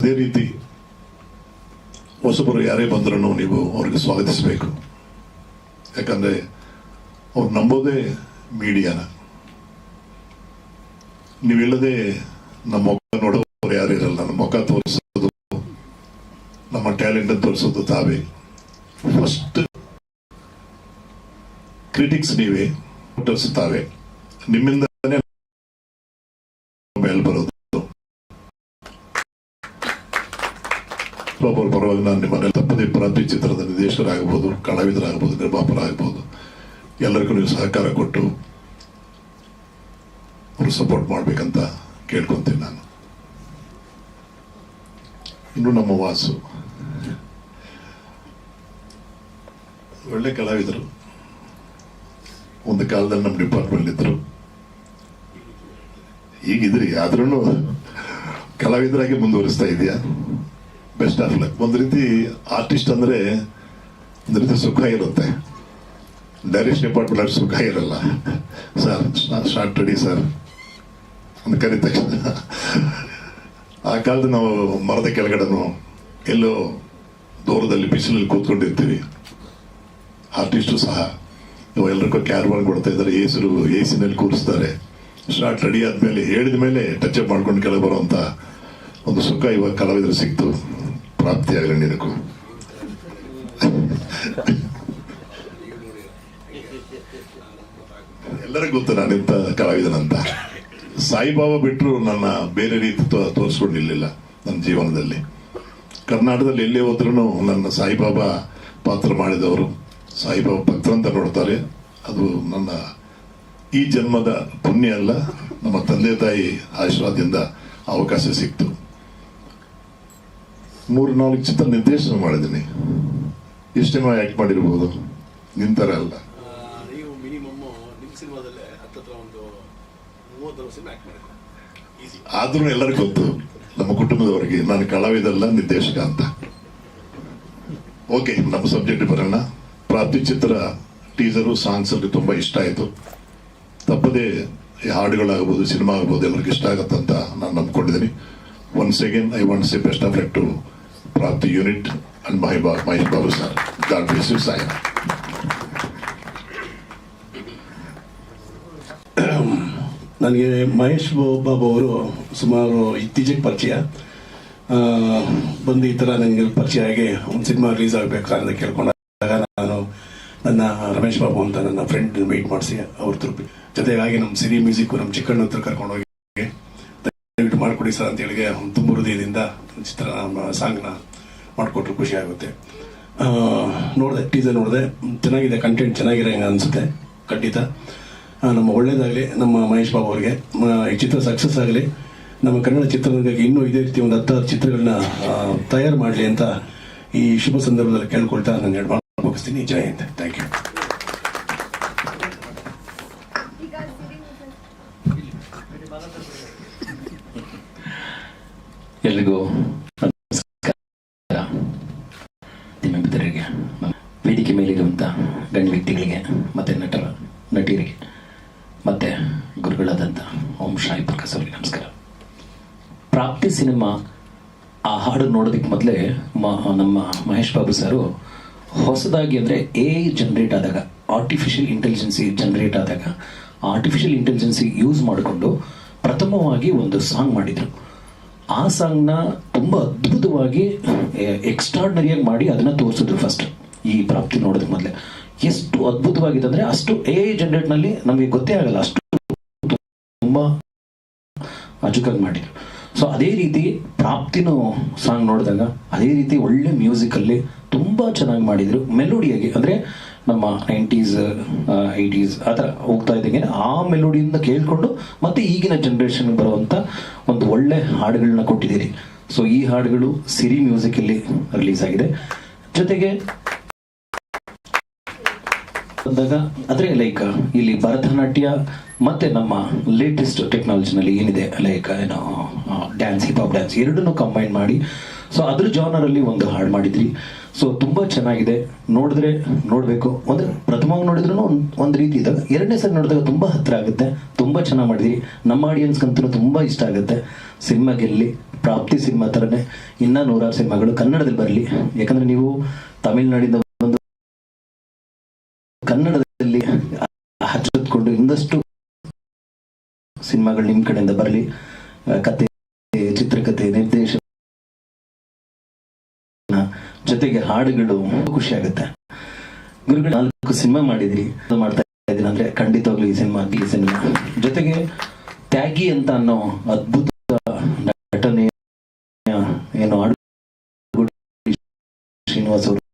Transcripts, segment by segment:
ಅದೇ ರೀತಿ ಹೊಸಬರು ಯಾರೇ ಬಂದ್ರೂ ನೀವು ಅವ್ರಿಗೆ ಸ್ವಾಗತಿಸಬೇಕು. ಯಾಕಂದ್ರೆ ಅವ್ರು ನಂಬೋದೇ ಮೀಡಿಯಾನ. ನೀವಿಲ್ಲದೆ ನಮ್ಮ ಮುಖ ನೋಡೋರು ಯಾರು ಇರಲ್ಲ. ನಮ್ಮ ಮುಖ ತೋರಿಸೋದು, ನಮ್ಮ ಟ್ಯಾಲೆಂಟ್ ತೋರಿಸೋದು ತಾವೇ. ಫಸ್ಟ್ ಕ್ರಿಟಿಕ್ಸ್ ನೀವೇ ತೋರಿಸುತ್ತಾವೆ ತಾವೇ. ನಿಮ್ಮಿಂದನೇ ಮೇಲೆ ಬರೋದು ಒಬ್ಬರು ಪರವಾಗಿ ನಾನು ನಿಮ್ಮನ್ನೆಲ್ಲ ತಪ್ಪದೇ ಪ್ರಾಂತಿ ಚಿತ್ರದ ನಿರ್ದೇಶಕರಾಗಬಹುದು ಕಲಾವಿದರಾಗಬಹುದು, ನಿರ್ಮಾಪಕರಾಗಬಹುದು. ಎಲ್ಲರಿಗೂ ನೀವು ಸಹಕಾರ ಕೊಟ್ಟು ಅವರು ಸಪೋರ್ಟ್ ಮಾಡಬೇಕಂತ ಕೇಳ್ಕೊತೀನಿ ನಾನು. ಇನ್ನು ನಮ್ಮ ವಾಸು. ಒಳ್ಳೆ ಕಲಾವಿದರು. ಒಂದು ಕಾಲದಲ್ಲಿ ನಮ್ಮ ಡಿಪಾರ್ಟ್ಮೆಂಟ್ ಇದ್ರು. ಈಗಿದ್ರಿ ಆದ್ರೂ ಕಲಾವಿದರಾಗಿ ಮುಂದುವರಿಸ್ತಾ ಇದೆಯಾ? ಬೆಸ್ಟ್ ಆಫ್ ಲಕ್ ಒಂದು ರೀತಿ ಆರ್ಟಿಸ್ಟ್ ಅಂದ್ರೆ ಒಂದು ರೀತಿ ಸುಖ ಇರುತ್ತೆ. ಡೈರೆಕ್ಷನ್ ಡಿಪಾರ್ಟ್ಮೆಂಟ್ ಅಷ್ಟು ಸುಖ ಇರಲ್ಲ. ಸರ್ ಸ್ಟಾರ್ಟ್ ರೆಡಿ ಸರ್ ಅಂತ ಕರೀತ. ತಕ್ಷಣ ಆ ಕಾಲದ ನಾವು ಮರದ ಕೆಳಗಡೆನು ಎಲ್ಲೋ ದೂರದಲ್ಲಿ ಬಿಸಿಲಲ್ಲಿ ಕೂತ್ಕೊಂಡಿರ್ತೀವಿ. ಆರ್ಟಿಸ್ಟು ಸಹ ಎಲ್ಲರಿಗೂ ಕ್ಯಾರ್ವಾಲ್ ಕೊಡ್ತಾ ಇದ್ದಾರೆ. ಏಸರು ಸಿನಲ್ಲಿ ಕೂರಿಸ್ತಾರೆ. ಸ್ಟಾರ್ಟ್ ರೆಡಿ ಆದಮೇಲೆ ಹೇಳಿದ ಮೇಲೆ ಟಚ್ ಅಪ್ ಮಾಡ್ಕೊಂಡು ಕೆಳಗೆ ಬರುವಂತ ಒಂದು ಸುಖ ಇವಾಗ ಕಲಾವಿದರು ಸಿಕ್ತು. ಪ್ರಾಪ್ತಿ ಆಗಲಿ ಎಲ್ಲರಿಗೂ ಗೊತ್ತು ನಾನಿಂತ ಕಲಾವಿದನಂತ. ಸಾಯಿಬಾಬಾ ಬಿಟ್ಟರು ನನ್ನ ಬೇರೆ ರೀತಿ ತೋರಿಸ್ಕೊಂಡಿರ್ಲಿಲ್ಲ ನನ್ನ ಜೀವನದಲ್ಲಿ. ಕರ್ನಾಟಕದಲ್ಲಿ ಎಲ್ಲೇ ಹೋದ್ರೂ ನನ್ನ ಸಾಯಿಬಾಬಾ ಪಾತ್ರ ಮಾಡಿದವರು. ಸಾಯಿಬಾಬಾ ಭಕ್ತರಂತ ನೋಡ್ತಾರೆ. ಅದು ನನ್ನ ಈ ಜನ್ಮದ ಪುಣ್ಯ ಅಲ್ಲ. ನಮ್ಮ ತಂದೆ ತಾಯಿ ಆಶೀರ್ವಾದದಿಂದ ಅವಕಾಶ ಸಿಕ್ತು. ಮೂರು ನಾಲ್ಕು ಚಿತ್ರ ನಿರ್ದೇಶನ ಮಾಡಿದ್ದೀನಿ. ಎಷ್ಟು ಸಿನಿಮಾ ಆಕ್ಟ್ ಮಾಡಿರ್ಬೋದು? ನಿಂತರ ಅಲ್ಲ. ಆದ್ರೂ ಎಲ್ಲರಿಗೂ ಗೊತ್ತು ನಮ್ಮ ಕುಟುಂಬದವರಿಗೆ ನಾನು ಕಲಾವಿದಲ್ಲ ನಿರ್ದೇಶಕ ಅಂತ. ಓಕೆ ನಮ್ಮ ಸಬ್ಜೆಕ್ಟ್ ಬರೋಣ. ಪ್ರಾಪ್ತಿ ಚಿತ್ರ ಟೀಸರು ಸಾಂಗ್ಸ್ ಅಲ್ಲಿ ತುಂಬಾ ಇಷ್ಟ ಆಯಿತು. ತಪ್ಪದೇ ಈ ಹಾಡುಗಳಾಗ್ಬೋದು ಸಿನಿಮಾ ಆಗ್ಬೋದು ಎಲ್ಲರಿಗೂ ಇಷ್ಟ ಆಗತ್ತಂತ ನಾನು ನಂಬ್ಕೊಂಡಿದ್ದೀನಿ. Once again I want see best of to Prapti unit and and Babu sir God bless you Sai ನನಗೆ ಮಹೇಶ್ ಬಾಬು ಅವರು ಸುಮಾರು ಇತ್ತೀಚೆಗೆ ಪರಿಚಯ. ಬಂದು ಈ ಥರ ನನಗೆ ಪರಿಚಯ ಆಗಿ ಒಂದು ಸಿನಿಮಾ ರಿಲೀಸ್ ಆಗಬೇಕು ಅಂತ ಕೇಳ್ಕೊಂಡಾಗ ನಾನು ನನ್ನ ರಮೇಶ್ ಬಾಬು ಅಂತ ನನ್ನ ಫ್ರೆಂಡ್ ಮೀಟ್ ಮಾಡಿಸಿ ಅವ್ರ ತೃಪ್ತಿ ಜೊತೆಗಾಗಿ ನಮ್ಮ ಸಿರಿ ಮ್ಯೂಸಿಕ್ ನಮ್ಮ ಚಿಕ್ಕಣ್ಣ ಹತ್ರ ಕರ್ಕೊಂಡು ಹೋಗಿ ದಯವಿಟ್ಟು ಮಾಡಿಕೊಡಿ ಸರ್ ಅಂತ ಹೇಳಿ ತುಂಬ ಹೃದಯದಿಂದ ಚಿತ್ರ ಸಾಂಗ್ನ ಮಾಡಿಕೊಟ್ರು ಖುಷಿ ಆಗುತ್ತೆ. ನೋಡಿದೆ ಟೀಸರ್ ನೋಡಿದೆ, ಚೆನ್ನಾಗಿದೆ ಕಂಟೆಂಟ್ ಚೆನ್ನಾಗಿದೆ ಅನಿಸುತ್ತೆ, ಖಂಡಿತ. ನಮ್ಮ ಒಳ್ಳೇದಾಗಲಿ, ನಮ್ಮ ಮಹೇಶ್ ಬಾಬು ಅವರಿಗೆ. ಈ ಚಿತ್ರ ಸಕ್ಸಸ್ ಆಗಲಿ, ನಮ್ಮ ಕನ್ನಡ ಚಿತ್ರರಂಗಕ್ಕೆ ಇನ್ನೂ ಇದೇ ರೀತಿ ಒಂದು ಹತ್ತಾರು ಚಿತ್ರಗಳನ್ನ ತಯಾರು ಮಾಡಲಿ ಅಂತ ಈ ಶುಭ ಸಂದರ್ಭದಲ್ಲಿ ಕೇಳ್ಕೊಳ್ತಾ ನಾನು ಎರಡು ಮುಗಿಸ್ತೀನಿ. ಜಯ ಅಂತ ಥ್ಯಾಂಕ್ ಯು ಎಲ್ರಿಗೂ ನಮಸ್ಕಾರ ದಿನಮಿತರಿಗೆ ವೇದಿಕೆ ಮೇಲಿರುವಂಥ ಗಣ್ಯ ವ್ಯಕ್ತಿಗಳಿಗೆ ಮತ್ತು ನಟರ ನಟಿಯರಿಗೆ ಮತ್ತು ಗುರುಗಳಾದಂಥ ಓಂ ಶಾಯಿ ಪ್ರಕಾಶ್ ಅವರಿಗೆ ನಮಸ್ಕಾರ ಪ್ರಾಪ್ತಿ ಸಿನಿಮಾ ಆ ಹಾಡು ನೋಡೋದಕ್ಕೆ ಮೊದಲೇ ನಮ್ಮ ಮಹೇಶ್ ಬಾಬು ಸರು ಹೊಸದಾಗಿ ಅಂದರೆ ಎ ಜನರೇಟ್ ಆದಾಗ ಆರ್ಟಿಫಿಷಿಯಲ್ ಇಂಟೆಲಿಜೆನ್ಸಿ ಜನರೇಟ್ ಆದಾಗ ಆರ್ಟಿಫಿಷಿಯಲ್ ಇಂಟೆಲಿಜೆನ್ಸಿ ಯೂಸ್ ಮಾಡಿಕೊಂಡು ಪ್ರಥಮವಾಗಿ ಒಂದು ಸಾಂಗ್ ಮಾಡಿದರು ಆ ಸಾಂಗ್ನ ತುಂಬ ಅದ್ಭುತವಾಗಿ ಎಕ್ಸ್ಟ್ರಾರ್ಡನರಿಯಾಗಿ ಮಾಡಿ ಅದನ್ನ ತೋರಿಸಿದ್ರು ಫಸ್ಟ್ ಈ ಪ್ರಾಪ್ತಿ ನೋಡೋದಕ್ಕೆ ಮೊದಲೇ. ಎಷ್ಟು ಅದ್ಭುತವಾಗಿದೆ ಅಂದರೆ ಅಷ್ಟು ಎ ಜನರೇಟ್ನಲ್ಲಿ ನಮಗೆ ಗೊತ್ತೇ ಆಗಲ್ಲ, ಅಷ್ಟು ತುಂಬ ಅಚುಕಾಗಿ ಮಾಡಿದ್ರು. ಸೊ ಅದೇ ರೀತಿ ಪ್ರಾಪ್ತಿನೂ ಸಾಂಗ್ ನೋಡಿದಾಗ, ಅದೇ ರೀತಿ ಒಳ್ಳೆ ಮ್ಯೂಸಿಕಲ್ಲಿ ತುಂಬ ಚೆನ್ನಾಗಿ ಮಾಡಿದರು. ಮೆಲೋಡಿಯಾಗಿ ಅಂದರೆ ನಮ್ಮ ನೈಂಟೀಸ್ ಏಯ್ಟೀಸ್ ಆ ಥರ ಹೋಗ್ತಾ ಇದ್ದಂಗೆ ಆ ಮೆಲೋಡಿಯಿಂದ ಕೇಳಿಕೊಂಡು ಮತ್ತೆ ಈಗಿನ ಜನ್ರೇಷನ್ಗೆ ಬರುವಂಥ ಒಂದು ಒಳ್ಳೆ ಹಾಡುಗಳನ್ನ ಕೊಟ್ಟಿದ್ದೀರಿ. ಸೊ ಈ ಹಾಡುಗಳು ಸಿರಿ ಮ್ಯೂಸಿಕಲ್ಲಿ ರಿಲೀಸ್ ಆಗಿದೆ. ಜೊತೆಗೆ ಬಂದಾಗ ಅಂದ್ರೆ ಲೈಕ್ ಇಲ್ಲಿ ಭರತನಾಟ್ಯ ಮತ್ತೆ ನಮ್ಮ ಲೇಟೆಸ್ಟ್ ಟೆಕ್ನಾಲಜಿನಲ್ಲಿ ಏನಿದೆ? ಲೈಕ್ ಏನೋ ಡ್ಯಾನ್ಸ್ ಹಿಪ್ ಹಾಪ್ ಡ್ಯಾನ್ಸ್ ಎರಡನ್ನೂ ಕಂಬೈನ್ ಮಾಡಿ. ಸೊ ಅದ್ರ ಜಾನರ್ ಅಲ್ಲಿ ಒಂದು ಹಾಡು ಮಾಡಿದ್ರಿ. ಸೊ ತುಂಬಾ ಚೆನ್ನಾಗಿದೆ. ನೋಡಿದ್ರೆ ನೋಡ್ಬೇಕು. ಅಂದ್ರೆ ಪ್ರಥಮವಾಗಿ ನೋಡಿದ್ರು ಒಂದ್ ರೀತಿ ಇದ್ದಾಗ ಎರಡನೇ ಸರಿ ನೋಡಿದಾಗ ತುಂಬಾ ಹತ್ರ ಆಗುತ್ತೆ. ತುಂಬಾ ಚೆನ್ನಾಗಿ ಮಾಡಿದ್ವಿ ನಮ್ಮ ಆಡಿಯನ್ಸ್ ಆಡಿಯನ್ಸ್ಗಂತೂ ತುಂಬಾ ಇಷ್ಟ ಆಗುತ್ತೆ. ಸಿನಿಮಾ ಗೆಲ್ಲಿ, ಪ್ರಾಪ್ತಿ ಸಿನಿಮಾ ಥರನೇ ಇನ್ನೂ ನೂರಾರು ಸಿನಿಮಾಗಳು ಕನ್ನಡದಲ್ಲಿ ಬರಲಿ. ಯಾಕಂದ್ರೆ ನೀವು ತಮಿಳುನಾಡಿಂದ ಬಂದು ಕನ್ನಡದಲ್ಲಿ ಹಚ್ಚಿಕೊಂಡು ಇನ್ನಷ್ಟು ಸಿನಿಮಾಗಳು ನಿಮ್ಮ ಕಡೆಯಿಂದ ಬರಲಿ. ಕತೆ ಚಿತ್ರಕಥೆ ಜೊತೆಗೆ ಹಾಡುಗಳು ಖುಷಿ ಆಗುತ್ತೆ. ಗುರುಗಳು, ನಾಲ್ಕು ಸಿನಿಮಾ ಮಾಡಿದ್ರಿ. ಮಾಡ್ತಾ ಇದ್ದೀನಿ ಅಂದ್ರೆ ಖಂಡಿತವಾಗ್ಲೂ ಈ ಸಿನಿಮಾ ಈ ಸಿನಿಮಾ. ಜೊತೆಗೆ ತ್ಯಾಗಿ ಅಂತ ಅನ್ನೋ ಅದ್ಭುತ ನಟನೆ ಏನು ಹಾಡು ಶ್ರೀನಿವಾಸ್ ಅವರು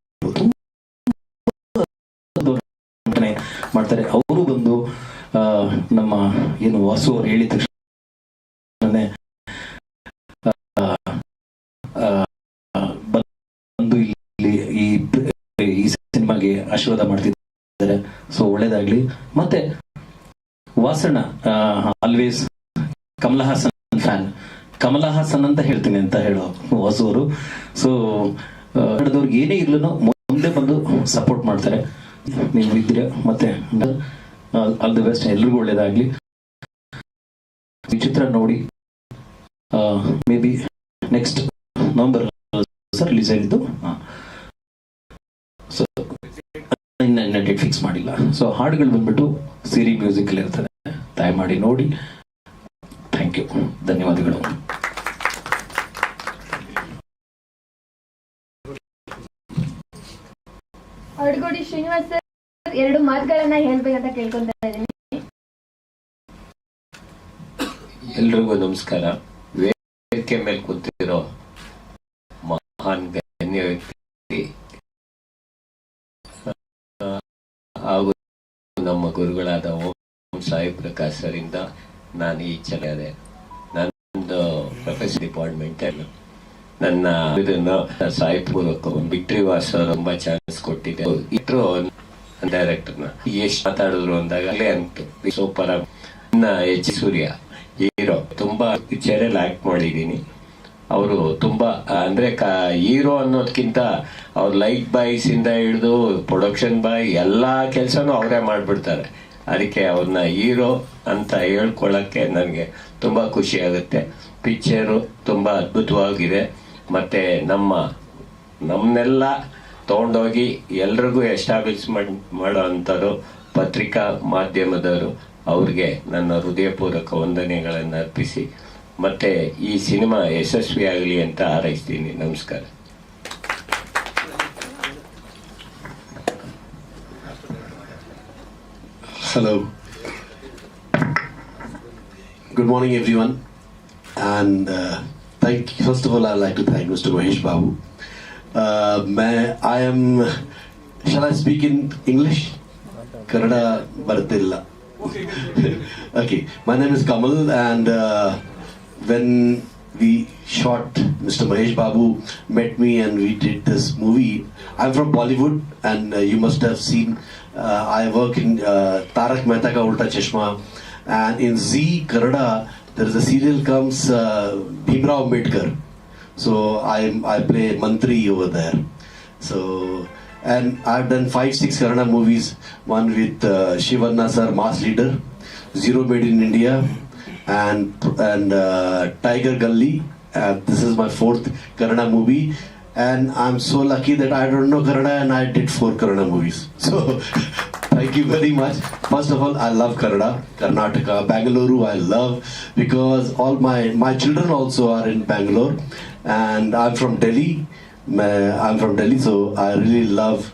ಮಾಡ್ತಾರೆ. ಅವರು ಬಂದು ನಮ್ಮ ಏನು ವಾಸು ಅವ್ರು ಹೇಳಿದ ತಕ್ಷಣ ಬಂದು ಇಲ್ಲಿ ಈ ಈ ಸಿನಿಮಾಗೆ ಆಶೀರ್ವಾದ ಮಾಡ್ತಿದ್ದಾರೆ. ಸೊ ಒಳ್ಳೇದಾಗ್ಲಿ. ಮತ್ತೆ, ವಾಸಣ್ಣ ಆಲ್ವೇಸ್ ಕಮಲ ಹಾಸನ್ ಫ್ಯಾನ್ ಕಮಲ ಹಾಸನ್ ಅಂತ ಹೇಳ್ತೀನಿ ಅಂತ ಹೇಳೋ ವಾಸುವರು ಸೊ ಕನ್ನಡದವ್ರಿಗೆ ಏನೇ ಇರ್ಲೂ ಮುಂದೆ ಬಂದು ಸಪೋರ್ಟ್ ಮಾಡ್ತಾರೆ. ನೀವು ಇದ್ದೀರಾ? ಮತ್ತೆ ಆಲ್ ದಿ ಬೆಸ್ಟ್ ಎಲ್ರಿಗೂ ಒಳ್ಳೇದಾಗ್ಲಿ. ವಿಚಿತ್ರ ಚಿತ್ರ ನೋಡಿ may be next November release ಆಗಿದ್ದು ಇನ್ನ ಡೇಟ್ ಫಿಕ್ಸ್ ಮಾಡಿಲ್ಲ. ಸೊ ಹಾಡುಗಳು ಬಂದ್ಬಿಟ್ಟು ಸಿರಿ ಮ್ಯೂಸಿಕ್ ಅಲ್ಲಿ ಇರ್ತದೆ. ದಯಮಾಡಿ ನೋಡಿ. ಥ್ಯಾಂಕ್ ಯು ಧನ್ಯವಾದಗಳು. ಅಡ್ಗೋಡಿ ಶ್ರೀನಿವಾಸ್ ಸರ್ ಎರಡು ಮಾತುಗಳನ್ನ ಹೇಳ್ಬೇಕಂತ ಕೇಳ್ಕೊಂತ ಇದ್ದೀನಿ. ಎಲ್ರಿಗೂ ನಮಸ್ಕಾರ. ವೇದಿಕೆ ಮೇಲೆ ಕೂತಿರೋ ಮಹಾನ್ ಗಣ್ಯ ವ್ಯಕ್ತಿ ಆ, ಹಾಗೂ ನಮ್ಮ ಗುರುಗಳಾದ ಓಂ ಸಾಯಿ ಪ್ರಕಾಶ್ ಸರಿಂದ ನಾನು ಈ ಅದೇ. ನಂದು ಪ್ರೊಫೆಸರ್ ಡಿಪಾರ್ಟ್ಮೆಂಟ್ ನನ್ನ ಇದನ್ನು ಸಾಯಿ ಪೂರ್ವಕ ಬಿಟ್ರಿ ವಾಸ ತುಂಬಾ ಚಾನ್ಸ್ ಕೊಟ್ಟಿದ್ದೆ. ಇಟ್ರು ಡೈರೆಕ್ಟರ್ನ ಎಷ್ಟು ಮಾತಾಡಿದ್ರು ಅಂದಾಗ ಅಲ್ಲೇ ಅಂತು. ಸೂಪರ್ ನನ್ನ ಎಚ್ ಸೂರ್ಯ, ಹೀರೋ. ತುಂಬಾ ಪಿಕ್ಚರಲ್ಲಿ ಆಕ್ಟ್ ಮಾಡಿದ್ದೀನಿ. ಅವರು ತುಂಬಾ ಅಂದ್ರೆ ಹೀರೋ ಅನ್ನೋದಕ್ಕಿಂತ ಅವ್ರ ಲೈಟ್ ಬಾಯ್ಸಿಂದ ಹಿಡಿದು ಪ್ರೊಡಕ್ಷನ್ ಬಾಯ್ ಎಲ್ಲ ಕೆಲಸನೂ ಅವರೇ ಮಾಡಿಬಿಡ್ತಾರೆ. ಅದಕ್ಕೆ ಅವ್ರನ್ನ ಹೀರೋ ಅಂತ ಹೇಳ್ಕೊಳ್ಳೋಕ್ಕೆ ನನಗೆ ತುಂಬ ಖುಷಿ ಆಗುತ್ತೆ. ಪಿಕ್ಚರು ತುಂಬ ಅದ್ಭುತವಾಗಿದೆ. ಮತ್ತೆ ನಮ್ಮ ನಮ್ಮನ್ನೆಲ್ಲ ತೊಗೊಂಡೋಗಿ ಎಲ್ರಿಗೂ ಎಸ್ಟಾಬ್ಲಿಷ್ ಮಾಡೋ ಅಂಥವ್ರು ಪತ್ರಿಕಾ ಮಾಧ್ಯಮದವರು ಅವ್ರಿಗೆ ನನ್ನ ಹೃದಯಪೂರ್ವಕ ವಂದನೆಗಳನ್ನು ಅರ್ಪಿಸಿ ಮತ್ತೆ ಈ ಸಿನಿಮಾ ಯಶಸ್ವಿ ಆಗಲಿ ಅಂತ ಹಾರೈಸ್ತೀನಿ. ನಮಸ್ಕಾರ. Hello good morning everyone and thank you first of all I like to thank mister Mahesh Babu my I am shall I speak in English Kannada ಬರ್ತಿಲ್ಲ okay my name is Kamal and when we shot, Mr. Mahesh Babu met me and we did this movie. I'm from Bollywood, and uh, you must have seen. Uh, I work in uh, Tarak Mehta Ka Ulta Chashma, and in Z Kannada there is a serial comes uh, Bhimrao Ambedkar. So I I play Mantri over there. So and I've done five six Kannada movies. One with uh, Shivanna sir, Mass Leader, Zero Made in India, and and uh, Tiger Gully. Uh, this is my fourth Kannada movie, and I'm so lucky that I don't know Kannada and I did four Kannada movies. So thank you very much. First of all, I love Kannada, Karnataka, Bangalore. I love because all my my children also are in Bangalore, and I'm from Delhi. I'm from Delhi, so I really love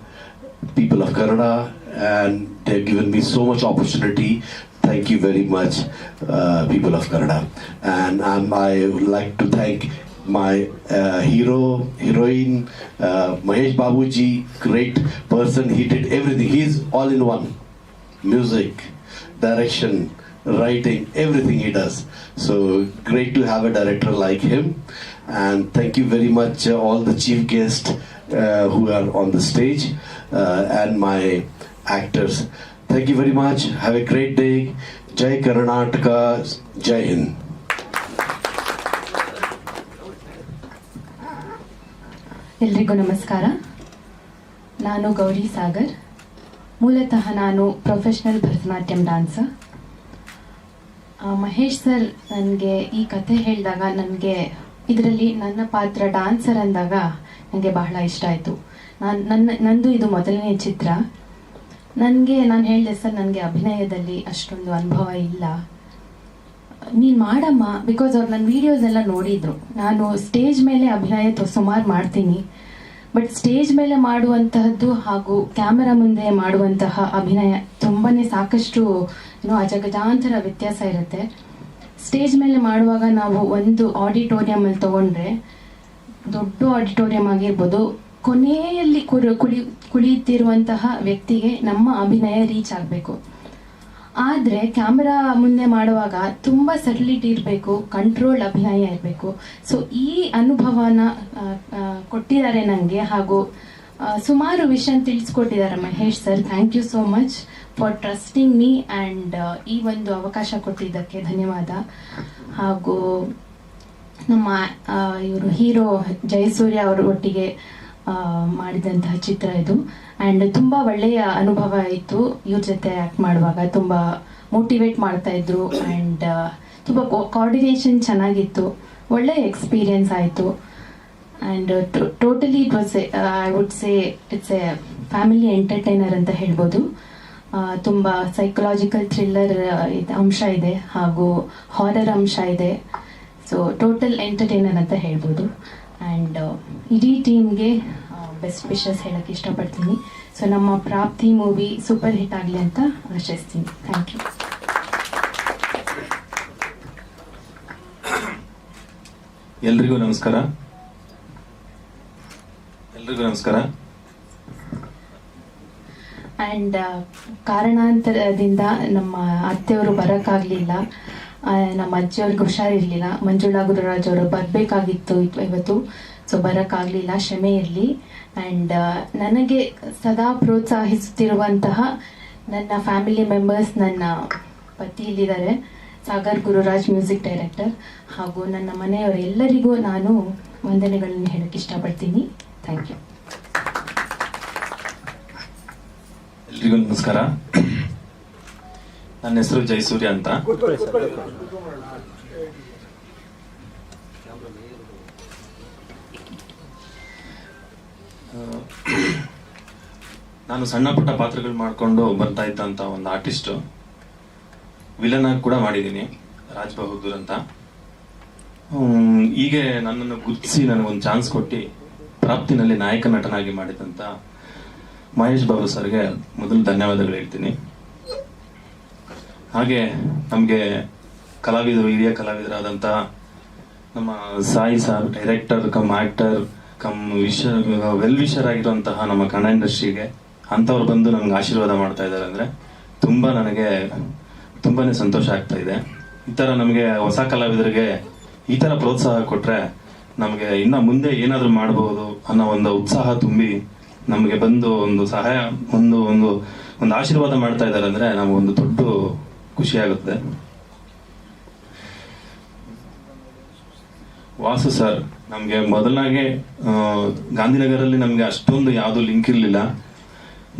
people of Kannada, and they've given me so much opportunity. Thank you very much, uh, people of Kannada. And um, I would like to thank my uh, hero, heroine, uh, Mahesh Babuji, great person. He did everything. He's all in one. Music, direction, writing, everything he does. So great to have a director like him. And thank you very much, uh, all the chief guests uh, who are on the stage uh, and my actors. Thank you very much. Have a great day. Jai Karnataka. Jai Hind. ಎಲ್ರಿಗೂ ನಮಸ್ಕಾರ ನಾನು ಗೌರಿ ಸಾಗರ್ ಮೂಲತಃ ನಾನು professional Bharatanatyam dancer Mahesh sir ನನಗೆ ಈ ಕತೆ ಹೇಳಿದಾಗ ನನಗೆ ಇದರಲ್ಲಿ ನನ್ನ ಪಾತ್ರ ಡಾನ್ಸರ್ ಅಂದಾಗ ನನಗೆ ಬಹಳ ಇಷ್ಟ ಆಯಿತು ನಾನು, ನನ್ನ, ನಂದು ಇದು ಮೊದಲನೇ ಚಿತ್ರ ನನಗೆ, ನಾನು ಹೇಳಿದೆ, ಸರ್, ನನಗೆ ಅಭಿನಯದಲ್ಲಿ ಅಷ್ಟೊಂದು ಅನುಭವ ಇಲ್ಲ. ನೀನು ಮಾಡಮ್ಮ ಬಿಕಾಸ್ ಅವ್ರು ನನ್ನ ವೀಡಿಯೋಸ್ ಎಲ್ಲ ನೋಡಿದ್ರು. ನಾನು ಸ್ಟೇಜ್ ಮೇಲೆ ಅಭಿನಯ ಸುಮಾರು ಮಾಡ್ತೀನಿ. ಬಟ್ ಸ್ಟೇಜ್ ಮೇಲೆ ಮಾಡುವಂತಹದ್ದು ಹಾಗೂ ಕ್ಯಾಮೆರಾ ಮುಂದೆ ಮಾಡುವಂತಹ ಅಭಿನಯ ತುಂಬಾ ಸಾಕಷ್ಟು ಏನೋ ಅಜಗಜಾಂತರ ವ್ಯತ್ಯಾಸ ಇರುತ್ತೆ. ಸ್ಟೇಜ್ ಮೇಲೆ ಮಾಡುವಾಗ ನಾವು ಒಂದು ಆಡಿಟೋರಿಯಂ ಅಲ್ಲಿ ತಗೊಂಡ್ರೆ, ದೊಡ್ಡ ಆಡಿಟೋರಿಯಂ ಆಗಿರ್ಬೋದು, ಕೊನೆಯಲ್ಲಿ ಕುಡಿ ಕುಳಿತಿರುವಂತಹ ವ್ಯಕ್ತಿಗೆ ನಮ್ಮ ಅಭಿನಯ ರೀಚ್ ಆಗಬೇಕು. ಆದರೆ ಕ್ಯಾಮ್ರಾ ಮುಂದೆ ಮಾಡುವಾಗ ತುಂಬ ಸೆಟಲಿಟಿ ಇರಬೇಕು, ಕಂಟ್ರೋಲ್ ಅಭಿನಯ ಇರಬೇಕು. ಸೊ ಈ ಅನುಭವನ ಕೊಟ್ಟಿದ್ದಾರೆ ನನಗೆ ಹಾಗೂ ಸುಮಾರು ವಿಷಯ ತಿಳಿಸ್ಕೊಟ್ಟಿದ್ದಾರೆ Mahesh sir. Thank you so much for trusting me and ಈ ಒಂದು ಅವಕಾಶ ಕೊಟ್ಟಿದ್ದಕ್ಕೆ ಧನ್ಯವಾದ. ಹಾಗೂ ನಮ್ಮ ಇವರು ಹೀರೋ ಜಯಸೂರ್ಯ ಅವರ ಒಟ್ಟಿಗೆ ಮಾಡಿದಂತಹ ಚಿತ್ರ ಇದು. ಆ್ಯಂಡ್ ತುಂಬ ಒಳ್ಳೆಯ ಅನುಭವ ಇತ್ತು. ಇವ್ರ ಜೊತೆ ಆ್ಯಕ್ಟ್ ಮಾಡುವಾಗ ತುಂಬ ಮೋಟಿವೇಟ್ ಮಾಡ್ತಾ ಇದ್ರು. ಆ್ಯಂಡ್ ತುಂಬ ಕೋಆರ್ಡಿನೇಷನ್ ಚೆನ್ನಾಗಿತ್ತು. ಒಳ್ಳೆಯ ಎಕ್ಸ್ಪೀರಿಯನ್ಸ್ ಆಯಿತು. And totally it was I would say it's a family entertainer ಅಂತ ಹೇಳ್ಬೋದು. ತುಂಬ ಸೈಕಲಾಜಿಕಲ್ ಥ್ರಿಲ್ಲರ್ ಅಂಶ ಇದೆ. ಹಾಗೂ ಹಾರರ್ ಅಂಶ ಇದೆ. ಸೊ ಟೋಟಲ್ ಎಂಟರ್ಟೈನರ್ ಅಂತ ಹೇಳ್ಬೋದು. ಆ್ಯಂಡ್ ಇಡೀ ಟೀಮ್ಗೆ ಬೆಸ್ಟ್ ವಿಶಸ್ ಹೇಳಕ್ಕೆ ಇಷ್ಟಪಡ್ತೀನಿ. ಸೊ ನಮ್ಮ ಪ್ರಾಪ್ತಿ ಮೂವಿ ಸೂಪರ್ ಹಿಟ್ ಆಗಲಿ ಅಂತ ಆಶಿಸ್ತೀನಿ. ಥ್ಯಾಂಕ್ ಯು ಎಲ್ರಿಗೂ ನಮಸ್ಕಾರ. ಎಲ್ರಿಗೂ ನಮಸ್ಕಾರ. ಆ್ಯಂಡ್ ಕಾರಣಾಂತರದಿಂದ ನಮ್ಮ ಅತ್ತೆಯವರು ಬರೋಕ್ಕಾಗಲಿಲ್ಲ. ನಮ್ಮ ಅಜ್ಜಿಯವ್ರಿಗೆ ಹುಷಾರಿರಲಿಲ್ಲ. ಮಂಜುಳಾ ಗುರುರಾಜ್ ಅವರು ಬರಬೇಕಾಗಿತ್ತು ಇವತ್ತು. ಸೊ ಬರೋಕ್ಕಾಗಲಿಲ್ಲ, ಕ್ಷಮೆ ಇರಲಿ. ಆ್ಯಂಡ್ ನನಗೆ ಸದಾ ಪ್ರೋತ್ಸಾಹಿಸುತ್ತಿರುವಂತಹ ನನ್ನ ಫ್ಯಾಮಿಲಿ ಮೆಂಬರ್ಸ್ ನನ್ನ ಪತಿ ಇಲ್ಲಿದ್ದಾರೆ ಸಾಗರ್ ಗುರುರಾಜ್ ಮ್ಯೂಸಿಕ್ ಡೈರೆಕ್ಟರ್ ಹಾಗೂ ನನ್ನ ಮನೆಯವರೆಲ್ಲರಿಗೂ ನಾನು ವಂದನೆಗಳನ್ನು ಹೇಳಕ್ಕೆ ಇಷ್ಟಪಡ್ತೀನಿ. ಥ್ಯಾಂಕ್ ಯು ಎಲ್ರಿಗೂ ನಮಸ್ಕಾರ. ನನ್ನ ಹೆಸರು ಜಯಸೂರ್ಯ ಅಂತ. ನಾನು ಸಣ್ಣ ಪುಟ್ಟ ಪಾತ್ರಗಳು ಮಾಡ್ಕೊಂಡು ಬರ್ತಾ ಇದ್ದಂತ ಒಂದು ಆರ್ಟಿಸ್ಟ್ ವಿಲನ್ ಆಗಿ ಕೂಡ ಮಾಡಿದ್ದೀನಿ ರಾಜ್ ಬಹದ್ದೂರ್ ಅಂತ ಹೀಗೆ ನನ್ನನ್ನು ಗುರುತಿಸಿ ನನಗೊಂದು ಚಾನ್ಸ್ ಕೊಟ್ಟು ಪ್ರಾಪ್ತಿನಲ್ಲಿ ನಾಯಕ ನಟನಾಗಿ ಮಾಡಿದಂತ ಮಹೇಶ್ ಬಾಬು ಸರ್ಗೆ ಮೊದಲು ಧನ್ಯವಾದಗಳು ಹೇಳ್ತೀನಿ. ಹಾಗೆ ನಮಗೆ ಕಲಾವಿದರು, ಹಿರಿಯ ಕಲಾವಿದರಾದಂತಹ ನಮ್ಮ Sai sir director cum actor cum wish well wisher ಆಗಿರುವಂತಹ ನಮ್ಮ ಕನ್ನಡ ಇಂಡಸ್ಟ್ರಿಗೆ ಅಂಥವ್ರು ಬಂದು ನಮ್ಗೆ ಆಶೀರ್ವಾದ ಮಾಡ್ತಾ ಇದ್ದಾರೆ ಅಂದ್ರೆ ತುಂಬಾ ನನಗೆ ತುಂಬಾನೇ ಸಂತೋಷ ಆಗ್ತಾ ಇದೆ. ಈ ಥರ ನಮಗೆ ಹೊಸ ಕಲಾವಿದರಿಗೆ ಈ ಥರ ಪ್ರೋತ್ಸಾಹ ಕೊಟ್ರೆ ನಮಗೆ ಇನ್ನ ಮುಂದೆ ಏನಾದರೂ ಮಾಡಬಹುದು ಅನ್ನೋ ಒಂದು ಉತ್ಸಾಹ ತುಂಬಿ ನಮಗೆ ಬಂದು ಒಂದು ಸಹಾಯ, ಒಂದು ಒಂದು ಒಂದು ಆಶೀರ್ವಾದ ಮಾಡ್ತಾ ಇದ್ದಾರೆ ಅಂದ್ರೆ ನಮಗೊಂದು ದೊಡ್ಡ ಖುಷಿ ಆಗುತ್ತೆ ವಾಸು ಸರ್, ನಮಗೆ ಮೊದಲಾಗೆ ಗಾಂಧಿನಗರಲ್ಲಿ ನಮಗೆ ಅಷ್ಟೊಂದು ಯಾವುದು ಲಿಂಕ್ ಇರಲಿಲ್ಲ.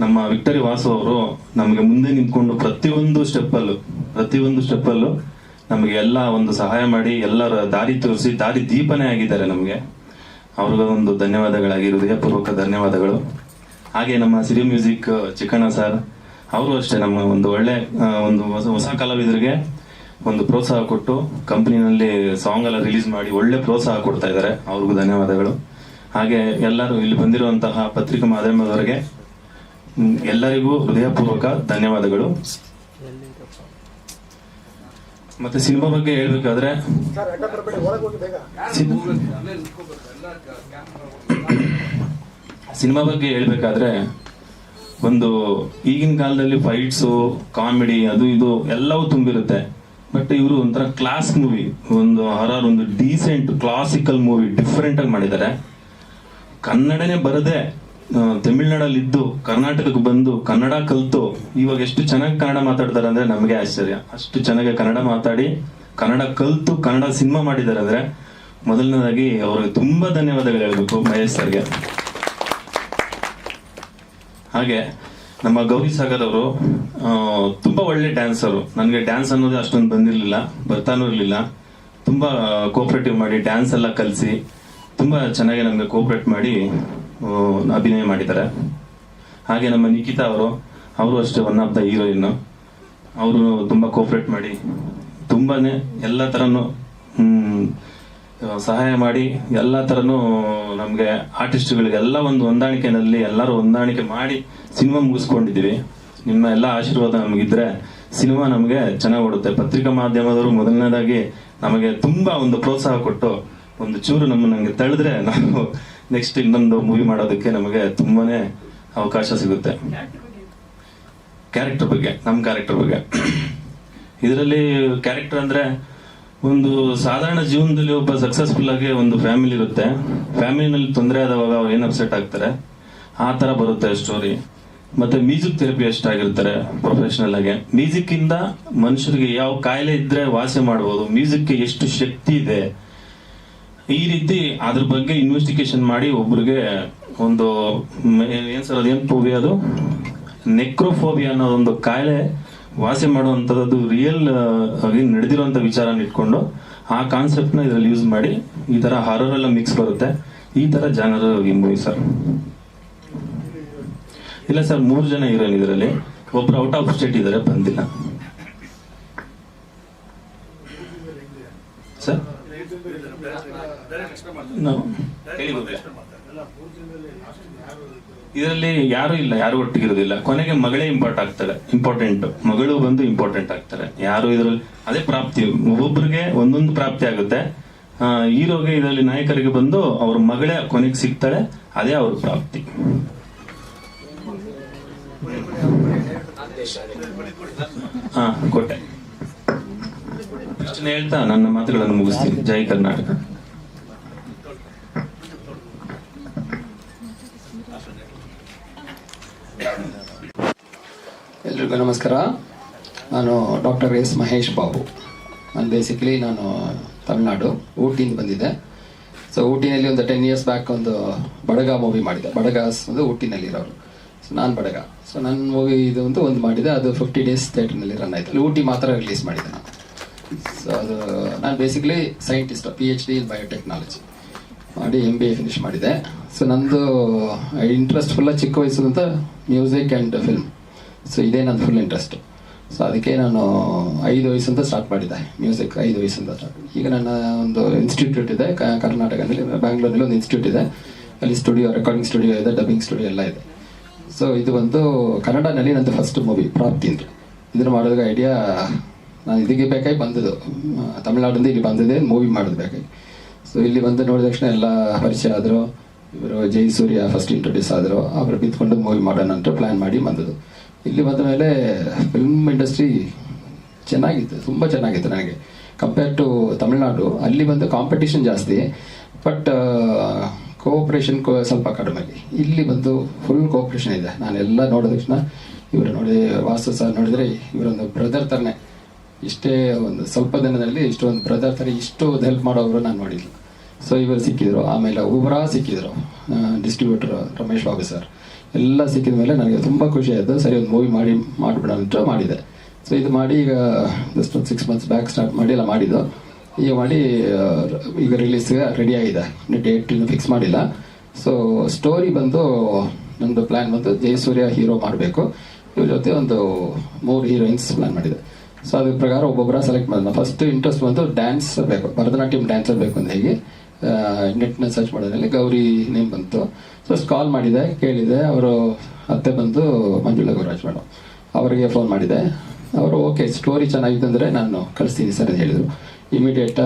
ನಮ್ಮ ವಿಕ್ಟರಿ ವಾಸು ಅವರು ನಮಗೆ ಮುಂದೆ ನಿಂತ್ಕೊಂಡು ಪ್ರತಿಯೊಂದು ಸ್ಟೆಪ್ಪಲ್ಲೂ ಪ್ರತಿಯೊಂದು ಸ್ಟೆಪ್ಪಲ್ಲೂ ನಮಗೆ ಎಲ್ಲ ಒಂದು ಸಹಾಯ ಮಾಡಿ, ಎಲ್ಲರ ದಾರಿ ತೋರಿಸಿ, ದಾರಿ ದೀಪನೇ ಆಗಿದ್ದಾರೆ ನಮಗೆ. ಅವ್ರಿಗೂ ಒಂದು ಧನ್ಯವಾದಗಳಾಗಿ, ಹೃದಯಪೂರ್ವಕ ಧನ್ಯವಾದಗಳು. ಹಾಗೆ ನಮ್ಮ ಸಿರಿ ಮ್ಯೂಸಿಕ್ ಚಿಕ್ಕಣ್ಣ ಸರ್ ಅವರು ಅಷ್ಟೇ ನಮ್ಮ ಒಂದು ಒಳ್ಳೆ ಒಂದು ಹೊಸ ಹೊಸ ಕಲಾವಿದರಿಗೆ ಒಂದು ಪ್ರೋತ್ಸಾಹ ಕೊಟ್ಟು ಕಂಪ್ನಿನಲ್ಲಿ ಸಾಂಗ್ ಎಲ್ಲ ರಿಲೀಸ್ ಮಾಡಿ ಒಳ್ಳೆ ಪ್ರೋತ್ಸಾಹ ಕೊಡ್ತಾ ಇದ್ದಾರೆ. ಅವ್ರಿಗೂ ಧನ್ಯವಾದಗಳು. ಹಾಗೆ ಎಲ್ಲರೂ ಇಲ್ಲಿ ಬಂದಿರುವಂತಹ ಪತ್ರಿಕಾ ಮಾಧ್ಯಮದವರಿಗೆ ಎಲ್ಲರಿಗೂ ಹೃದಯಪೂರ್ವಕ ಧನ್ಯವಾದಗಳು. ಮತ್ತೆ ಸಿನಿಮಾ ಬಗ್ಗೆ ಹೇಳ್ಬೇಕಾದ್ರೆ ಸಿನಿಮಾ ಬಗ್ಗೆ ಹೇಳ್ಬೇಕಾದ್ರೆ ಒಂದು ಈಗಿನ ಕಾಲದಲ್ಲಿ ಫೈಟ್ಸು ಕಾಮಿಡಿ ಅದು ಇದು ಎಲ್ಲವೂ ತುಂಬಿರುತ್ತೆ. ಬಟ್ ಇವರು ಒಂಥರ ಕ್ಲಾಸ್ ಮೂವಿ ಒಂದು ಹರಾರ್ ಒಂದು ಡೀಸೆಂಟ್ ಕ್ಲಾಸಿಕಲ್ ಮೂವಿ ಡಿಫ್ರೆಂಟ್ ಆಗಿ ಮಾಡಿದ್ದಾರೆ. ಕನ್ನಡನೇ ಬರದೆ ತಮಿಳ್ನಾಡಲ್ಲಿ ಇದ್ದು ಕರ್ನಾಟಕಕ್ಕೆ ಬಂದು, ಕನ್ನಡ ಕಲ್ತು, ಇವಾಗ ಎಷ್ಟು ಚೆನ್ನಾಗಿ ಕನ್ನಡ ಮಾತಾಡ್ತಾರೆ ಅಂದ್ರೆ ನಮಗೆ ಆಶ್ಚರ್ಯ. ಅಷ್ಟು ಚೆನ್ನಾಗಿ ಕನ್ನಡ ಮಾತಾಡಿ, ಕನ್ನಡ ಕಲ್ತು, ಕನ್ನಡ ಸಿನಿಮಾ ಮಾಡಿದ್ದಾರೆ ಅಂದ್ರೆ, ಮೊದಲನೇದಾಗಿ ಅವ್ರಿಗೆ ತುಂಬಾ ಧನ್ಯವಾದಗಳು ಹೇಳ್ಬೇಕು ಮಹೇಶ್ ಸರ್ಗೆ. ಹಾಗೆ ನಮ್ಮ ಗೌರಿ ಸಾಗರ್ ಅವರು ತುಂಬಾ ಒಳ್ಳೆ ಡ್ಯಾನ್ಸರು ನನಗೆ ಡ್ಯಾನ್ಸ್ ಅನ್ನೋದು ಅಷ್ಟೊಂದು ಬಂದಿರಲಿಲ್ಲ, ಬರ್ತಾನೂ ಇರಲಿಲ್ಲ. ತುಂಬ ಕೋಆಪರೇಟಿವ್ ಮಾಡಿ ಡ್ಯಾನ್ಸ್ ಎಲ್ಲ ಕಲಿಸಿ ತುಂಬ ಚೆನ್ನಾಗಿ ನಮಗೆ ಕೋಆಪರೇಟ್ ಮಾಡಿ ಅಭಿನಯ ಮಾಡಿದ್ದಾರೆ. ಹಾಗೆ ನಮ್ಮ ನಿಖಿತಾ ಅವರು ಅವರು ಅಷ್ಟೇ ಒನ್ ಆಫ್ ದ ಹೀರೋಯಿನ್ ಅವರು ತುಂಬ ಕೋಆಪರೇಟ್ ಮಾಡಿ, ತುಂಬಾನೇ ಎಲ್ಲ ಥರನೂ ಸಹಾಯ ಮಾಡಿ ಎಲ್ಲ ಥರನೂ ನಮಗೆ ಆರ್ಟಿಸ್ಟ್ಗಳಿಗೆ ಎಲ್ಲ ಒಂದು ಹೊಂದಾಣಿಕೆನಲ್ಲಿ ಎಲ್ಲರೂ ಹೊಂದಾಣಿಕೆ ಮಾಡಿ ಸಿನಿಮಾ ಮುಗಿಸ್ಕೊಂಡಿದ್ದೀವಿ. ನಿಮ್ಮ ಎಲ್ಲ ಆಶೀರ್ವಾದ ನಮಗಿದ್ರೆ ಸಿನಿಮಾ ನಮಗೆ ಚೆನ್ನಾಗಿ ಓಡುತ್ತೆ. ಪತ್ರಿಕಾ ಮಾಧ್ಯಮದವರು ಮೊದಲನೇದಾಗಿ ನಮಗೆ ತುಂಬಾ ಒಂದು ಪ್ರೋತ್ಸಾಹ ಕೊಟ್ಟು ಒಂದು ಚೂರು ನಮ್ಮ ನಂಗೆ ತಳೆದ್ರೆ ನಾವು ನೆಕ್ಸ್ಟ್ ಇನ್ನೊಂದು ಮೂವಿ ಮಾಡೋದಕ್ಕೆ ನಮಗೆ ತುಂಬಾನೇ ಅವಕಾಶ ಸಿಗುತ್ತೆ. ಕ್ಯಾರೆಕ್ಟರ್ ಬಗ್ಗೆ, ನಮ್ಮ ಕ್ಯಾರೆಕ್ಟರ್ ಬಗ್ಗೆ. ಇದರಲ್ಲಿ ಕ್ಯಾರೆಕ್ಟರ್ ಅಂದ್ರೆ ಒಂದು ಸಾಧಾರಣ ಜೀವನದಲ್ಲಿ ಒಬ್ಬ ಸಕ್ಸಸ್ಫುಲ್ ಆಗಿ ಒಂದು ಫ್ಯಾಮಿಲಿ ಇರುತ್ತೆ. ಫ್ಯಾಮಿಲಿನಲ್ಲಿ ತೊಂದರೆ ಆದವಾಗ ಅವ್ರು ಏನ್ ಅಪ್ಸೆಟ್ ಆಗ್ತಾರೆ? ಆ ತರ ಬರುತ್ತೆ ಸ್ಟೋರಿ ಮತ್ತೆ ಮ್ಯೂಸಿಕ್ ಥೆರಪಿ ಎಷ್ಟಾಗಿರ್ತಾರೆ ಪ್ರೊಫೆಷನಲ್ ಆಗಿ. ಮ್ಯೂಸಿಕ್ ಇಂದ ಮನುಷ್ಯರಿಗೆ ಯಾವ ಕಾಯಿಲೆ ಇದ್ರೆ ವಾಸಿ ಮಾಡಬಹುದು ಮ್ಯೂಸಿಕ್ ಎಷ್ಟು ಶಕ್ತಿ ಇದೆ? ಈ ರೀತಿ ಅದ್ರ ಬಗ್ಗೆ ಇನ್ವೆಸ್ಟಿಗೇಷನ್ ಮಾಡಿ ಒಬ್ರಿಗೆ ಒಂದು, ಏನು ಸರ್ ಅದೇನು ಫೋಬಿಯಾ ಅದು? ನೆಕ್ರೋಫೋಬಿಯಾ ಅನ್ನೋ ಒಂದು ಕಾಯಿಲೆ ವಾಸಿ ಮಾಡುವಂತದ್ದು ರಿಯಲ್ ಆಗಿ ನಡೆದಿರುವಂಥ ವಿಚಾರನ ಇಟ್ಕೊಂಡು ಆ ಕಾನ್ಸೆಪ್ಟ್ನ ಇದ್ರಲ್ಲಿ ಯೂಸ್ ಮಾಡಿ ಈ ತರ ಹಾರರ್ ಎಲ್ಲ ಮಿಕ್ಸ್ ಬರುತ್ತೆ. ಈ ತರ ಜಾನರ್ ಈ ಮೂವಿ ಸರ್ ಇಲ್ಲ ಸರ್ ಮೂರು ಜನ ಇರಲಿ ಇದರಲ್ಲಿ ಒಬ್ರು ಔಟ್ ಆಫ್ ಸ್ಟೇಟ್ ಇದ್ದಾರೆ ಬಂದಿಲ್ಲ. ಸರ್. ಇದರಲ್ಲಿ ಯಾರು ಇಲ್ಲ, ಯಾರು ಒಟ್ಟಿಗಿರೋದಿಲ್ಲ ಕೊನೆಗೆ ಮಗಳೇ ಇಂಪಾರ್ಟ್ ಆಗ್ತಾಳೆ ಇಂಪಾರ್ಟೆಂಟ್ ಮಗಳು ಬಂದು ಇಂಪಾರ್ಟೆಂಟ್ ಆಗ್ತಾರೆ. ಯಾರು ಇದರಲ್ಲಿ, ಅದೇ ಪ್ರಾಪ್ತಿ. ಒಬ್ಬೊಬ್ಬರಿಗೆ ಒಂದೊಂದು ಪ್ರಾಪ್ತಿ ಆಗುತ್ತೆ. ಹೀರೋಗೆ ಇದರಲ್ಲಿ ನಾಯಕರಿಗೆ ಬಂದು ಅವ್ರ ಮಗಳೇ ಕೊನೆಗೆ ಸಿಗ್ತಾಳೆ, ಅದೇ ಅವ್ರ ಪ್ರಾಪ್ತಿ. ಹಾ, ಕೊಟ್ಟೆ. ಅಷ್ಟನ್ನ ಹೇಳ್ತಾ ನನ್ನ ಮಾತುಗಳನ್ನು ಮುಗಿಸ್ತೀನಿ. ಜೈ ಕರ್ನಾಟಕ. ಎಲ್ರಿಗೂ ನಮಸ್ಕಾರ. ನಾನು ಡಾಕ್ಟರ್ ಎಸ್ ಮಹೇಶ್ ಬಾಬು. ನಾನು ಬೇಸಿಕಲಿ ನಾನು ತಮಿಳ್ನಾಡು, ಊಟಿಯಿಂದ ಬಂದಿದ್ದೆ. ಸೊ ಊಟಿನಲ್ಲಿ ಒಂದು ಟೆನ್ ಇಯರ್ಸ್ ಬ್ಯಾಕ್ ಒಂದು ಬಡಗ ಮೂವಿ ಮಾಡಿದೆ ಬಡಗಾಸ್ ಒಂದು ಊಟಿನಲ್ಲಿರೋರು ಸೊ ನಾನು ಬಡಗ. ಸೊ ನನ್ನ ಮೂವಿ ಇದು ಒಂದು ಒಂದು ಮಾಡಿದೆ. ಅದು ಫಿಫ್ಟಿ ಡೇಸ್ ಥಿಯೇಟರ್ನಲ್ಲಿ ರನ್ ಆಯಿತು. ಅಲ್ಲಿ ಊಟಿ ಮಾತ್ರ ರಿಲೀಸ್ ಮಾಡಿದೆ ನಾನು. ಸೊ ಅದು ನಾನು basically scientist P H D in biotechnology ಮಾಡಿ ಎಂ ಬಿ ಎ ಫಿನಿಶ್ ಮಾಡಿದೆ. ಸೊ ನಂದು ಇಂಟ್ರೆಸ್ಟ್ ಫುಲ್ಲ ಚಿಕ್ಕ ವಯಸ್ಸಿನಂತ ಮ್ಯೂಸಿಕ್ ಆ್ಯಂಡ್ ಫಿಲ್ಮ್ ಸೊ ಇದೇ ನನ್ನ ಫುಲ್ ಇಂಟ್ರೆಸ್ಟು ಸೊ ಅದಕ್ಕೆ ನಾನು ಐದು ವಯಸ್ಸಿಂದ ಸ್ಟಾರ್ಟ್ ಮಾಡಿದ್ದೆ. ಮ್ಯೂಸಿಕ್ ಐದು ವಯಸ್ಸಿಂದ ಸ್ಟಾರ್ಟ್ ಈಗ ನನ್ನ ಒಂದು ಇನ್ಸ್ಟಿಟ್ಯೂಟ್ ಇದೆ. ಕರ್ನಾಟಕದಲ್ಲಿ ಬ್ಯಾಂಗ್ಳೂರಲ್ಲಿ ಒಂದು ಇನ್ಸ್ಟಿಟ್ಯೂಟ್ ಇದೆ. ಅಲ್ಲಿ ಸ್ಟುಡಿಯೋ ರೆಕಾರ್ಡಿಂಗ್ ಸ್ಟುಡಿಯೋ ಇದೆ ಡಬ್ಬಿಂಗ್ ಸ್ಟುಡಿಯೋ ಎಲ್ಲ ಇದೆ. ಸೊ ಇದು ಬಂದು ಕನ್ನಡನಲ್ಲಿ ನಂದು ಫಸ್ಟ್ ಮೂವಿ ಪ್ರಾಪ್ತಿ ಅಂತ. ಇದನ್ನು ಮಾಡೋದಕ್ಕೆ ಐಡಿಯಾ ನಾನು ಇದಕ್ಕೆ ಬೇಕಾಗಿ ಬಂದದ್ದು. ತಮಿಳ್ನಾಡಿಂದ ಇಲ್ಲಿ ಬಂದಿದೆ ಮೂವಿ ಮಾಡೋದು ಬೇಕಾಗಿ. ಸೊ ಇಲ್ಲಿ ಬಂದು ನೋಡಿದ ತಕ್ಷಣ ಎಲ್ಲ ಪರಿಚಯ ಆದರು. ಇವರು ಜೈ ಸೂರ್ಯ ಫಸ್ಟ್ ಇಂಟ್ರೊಡ್ಯೂಸ್ ಆದರು. ಅವರು ಬಿತ್ಕೊಂಡು ಮೂವಿ ಮಾಡೋಣ ಅಂತ ಪ್ಲ್ಯಾನ್ ಮಾಡಿ ಬಂದದ್ದು. ಇಲ್ಲಿ ಬಂದ ಮೇಲೆ ಫಿಲ್ಮ್ ಇಂಡಸ್ಟ್ರಿ ಚೆನ್ನಾಗಿತ್ತು, ತುಂಬ ಚೆನ್ನಾಗಿತ್ತು ನನಗೆ. ಕಂಪೇರ್ ಟು ತಮಿಳ್ನಾಡು, ಅಲ್ಲಿ ಬಂದು ಕಾಂಪಿಟೇಷನ್ ಜಾಸ್ತಿ ಬಟ್ ಕೋಆಪ್ರೇಷನ್ ಸ್ವಲ್ಪ ಕಡಿಮೆ ಇಲ್ಲಿ ಬಂದು ಫುಲ್ ಕೋಆಪ್ರೇಷನ್ ಇದೆ. ನಾನೆಲ್ಲ ನೋಡಿದ ತಕ್ಷಣ, ಇವರು ನೋಡಿ ವಾಸ್ತು ಸರ್ ನೋಡಿದರೆ ಇವರೊಂದು ಬ್ರದರ್ ಥರನೇ ಇಷ್ಟೇ ಒಂದು, ಸ್ವಲ್ಪ ದಿನದಲ್ಲಿ ಇಷ್ಟೊಂದು ಬ್ರದರ್ ಥರ ಇಷ್ಟು ಹೆಲ್ಪ್ ಮಾಡೋರು ನಾನು ನೋಡಿಲ್ಲ. ಸೊ ಇವರು ಸಿಕ್ಕಿದ್ರು. ಆಮೇಲೆ ಉಬ್ರಾ ಸಿಕ್ಕಿದ್ರು ಡಿಸ್ಟ್ರಿಬ್ಯೂಟರ್ ರಮೇಶ್ ಬಾಬು ಸರ್ ಎಲ್ಲ ಸಿಕ್ಕಿದ ಮೇಲೆ ನನಗೆ ತುಂಬ ಖುಷಿ ಆಯಿತು. ಸರಿ, ಒಂದು ಮೂವಿ ಮಾಡಿ, ಮಾಡಿಬಿಡೋಣ ಅಂತ ಮಾಡಿದೆ. ಸೊ ಇದು ಮಾಡಿ ಈಗ ಜಸ್ಟ್ ಒಂದು ಸಿಕ್ಸ್ ಮಂತ್ಸ್ ಬ್ಯಾಕ್ ಸ್ಟಾರ್ಟ್ ಮಾಡಿ ಎಲ್ಲ ಮಾಡಿದ್ದು. ಈಗ ಮಾಡಿ ಈಗ ರಿಲೀಸ್ಗೆ ರೆಡಿ ಆಗಿದೆ. ಡೇಟ್ ಇನ್ನು ಫಿಕ್ಸ್ ಮಾಡಿಲ್ಲ. ಸೊ ಸ್ಟೋರಿ ಬಂದು ನಮ್ಮದು ಪ್ಲ್ಯಾನ್ ಬಂದು ಜಯಸೂರ್ಯ ಹೀರೋ ಮಾಡಬೇಕು. ಇವ್ರ ಜೊತೆ ಒಂದು ಮೂರು ಹೀರೋಯಿನ್ಸ್ ಪ್ಲ್ಯಾನ್ ಮಾಡಿದೆ. ಸೊ ಅದ್ರ ಪ್ರಕಾರ ಒಬ್ಬೊಬ್ಬರ ಸೆಲೆಕ್ಟ್ ಮಾಡಿದ. ಫಸ್ಟ್ ಇಂಟ್ರೆಸ್ಟ್ ಬಂದು ಡ್ಯಾನ್ಸ್ ಬೇಕು. ಭರತನಾಟ್ಯಂ ಡ್ಯಾನ್ಸರ್ ಬೇಕು ಅಂತ ಹೇಗೆ ನೆಟ್ನ ಸರ್ಚ್ ಮಾಡೋದ್ರಲ್ಲಿ ಗೌರಿ ನೇಮ್ ಬಂತು. ಸೊ ಕಾಲ್ ಮಾಡಿದೆ, ಕೇಳಿದೆ. ಅವರು ಅತ್ತೆ ಬಂದು ಮಂಜುಳಾ ಗೌರಾಜ್ ಮೇಡಮ್ ಅವರಿಗೆ ಫೋನ್ ಮಾಡಿದೆ. ಅವರು ಓಕೆ ಸ್ಟೋರಿ ಚೆನ್ನಾಗಿದೆ ಅಂದರೆ ನಾನು ಕಳಿಸ್ತೀನಿ ಸರ್, ಅಂತ ಹೇಳಿದರು. ಇಮಿಡಿಯೇಟ್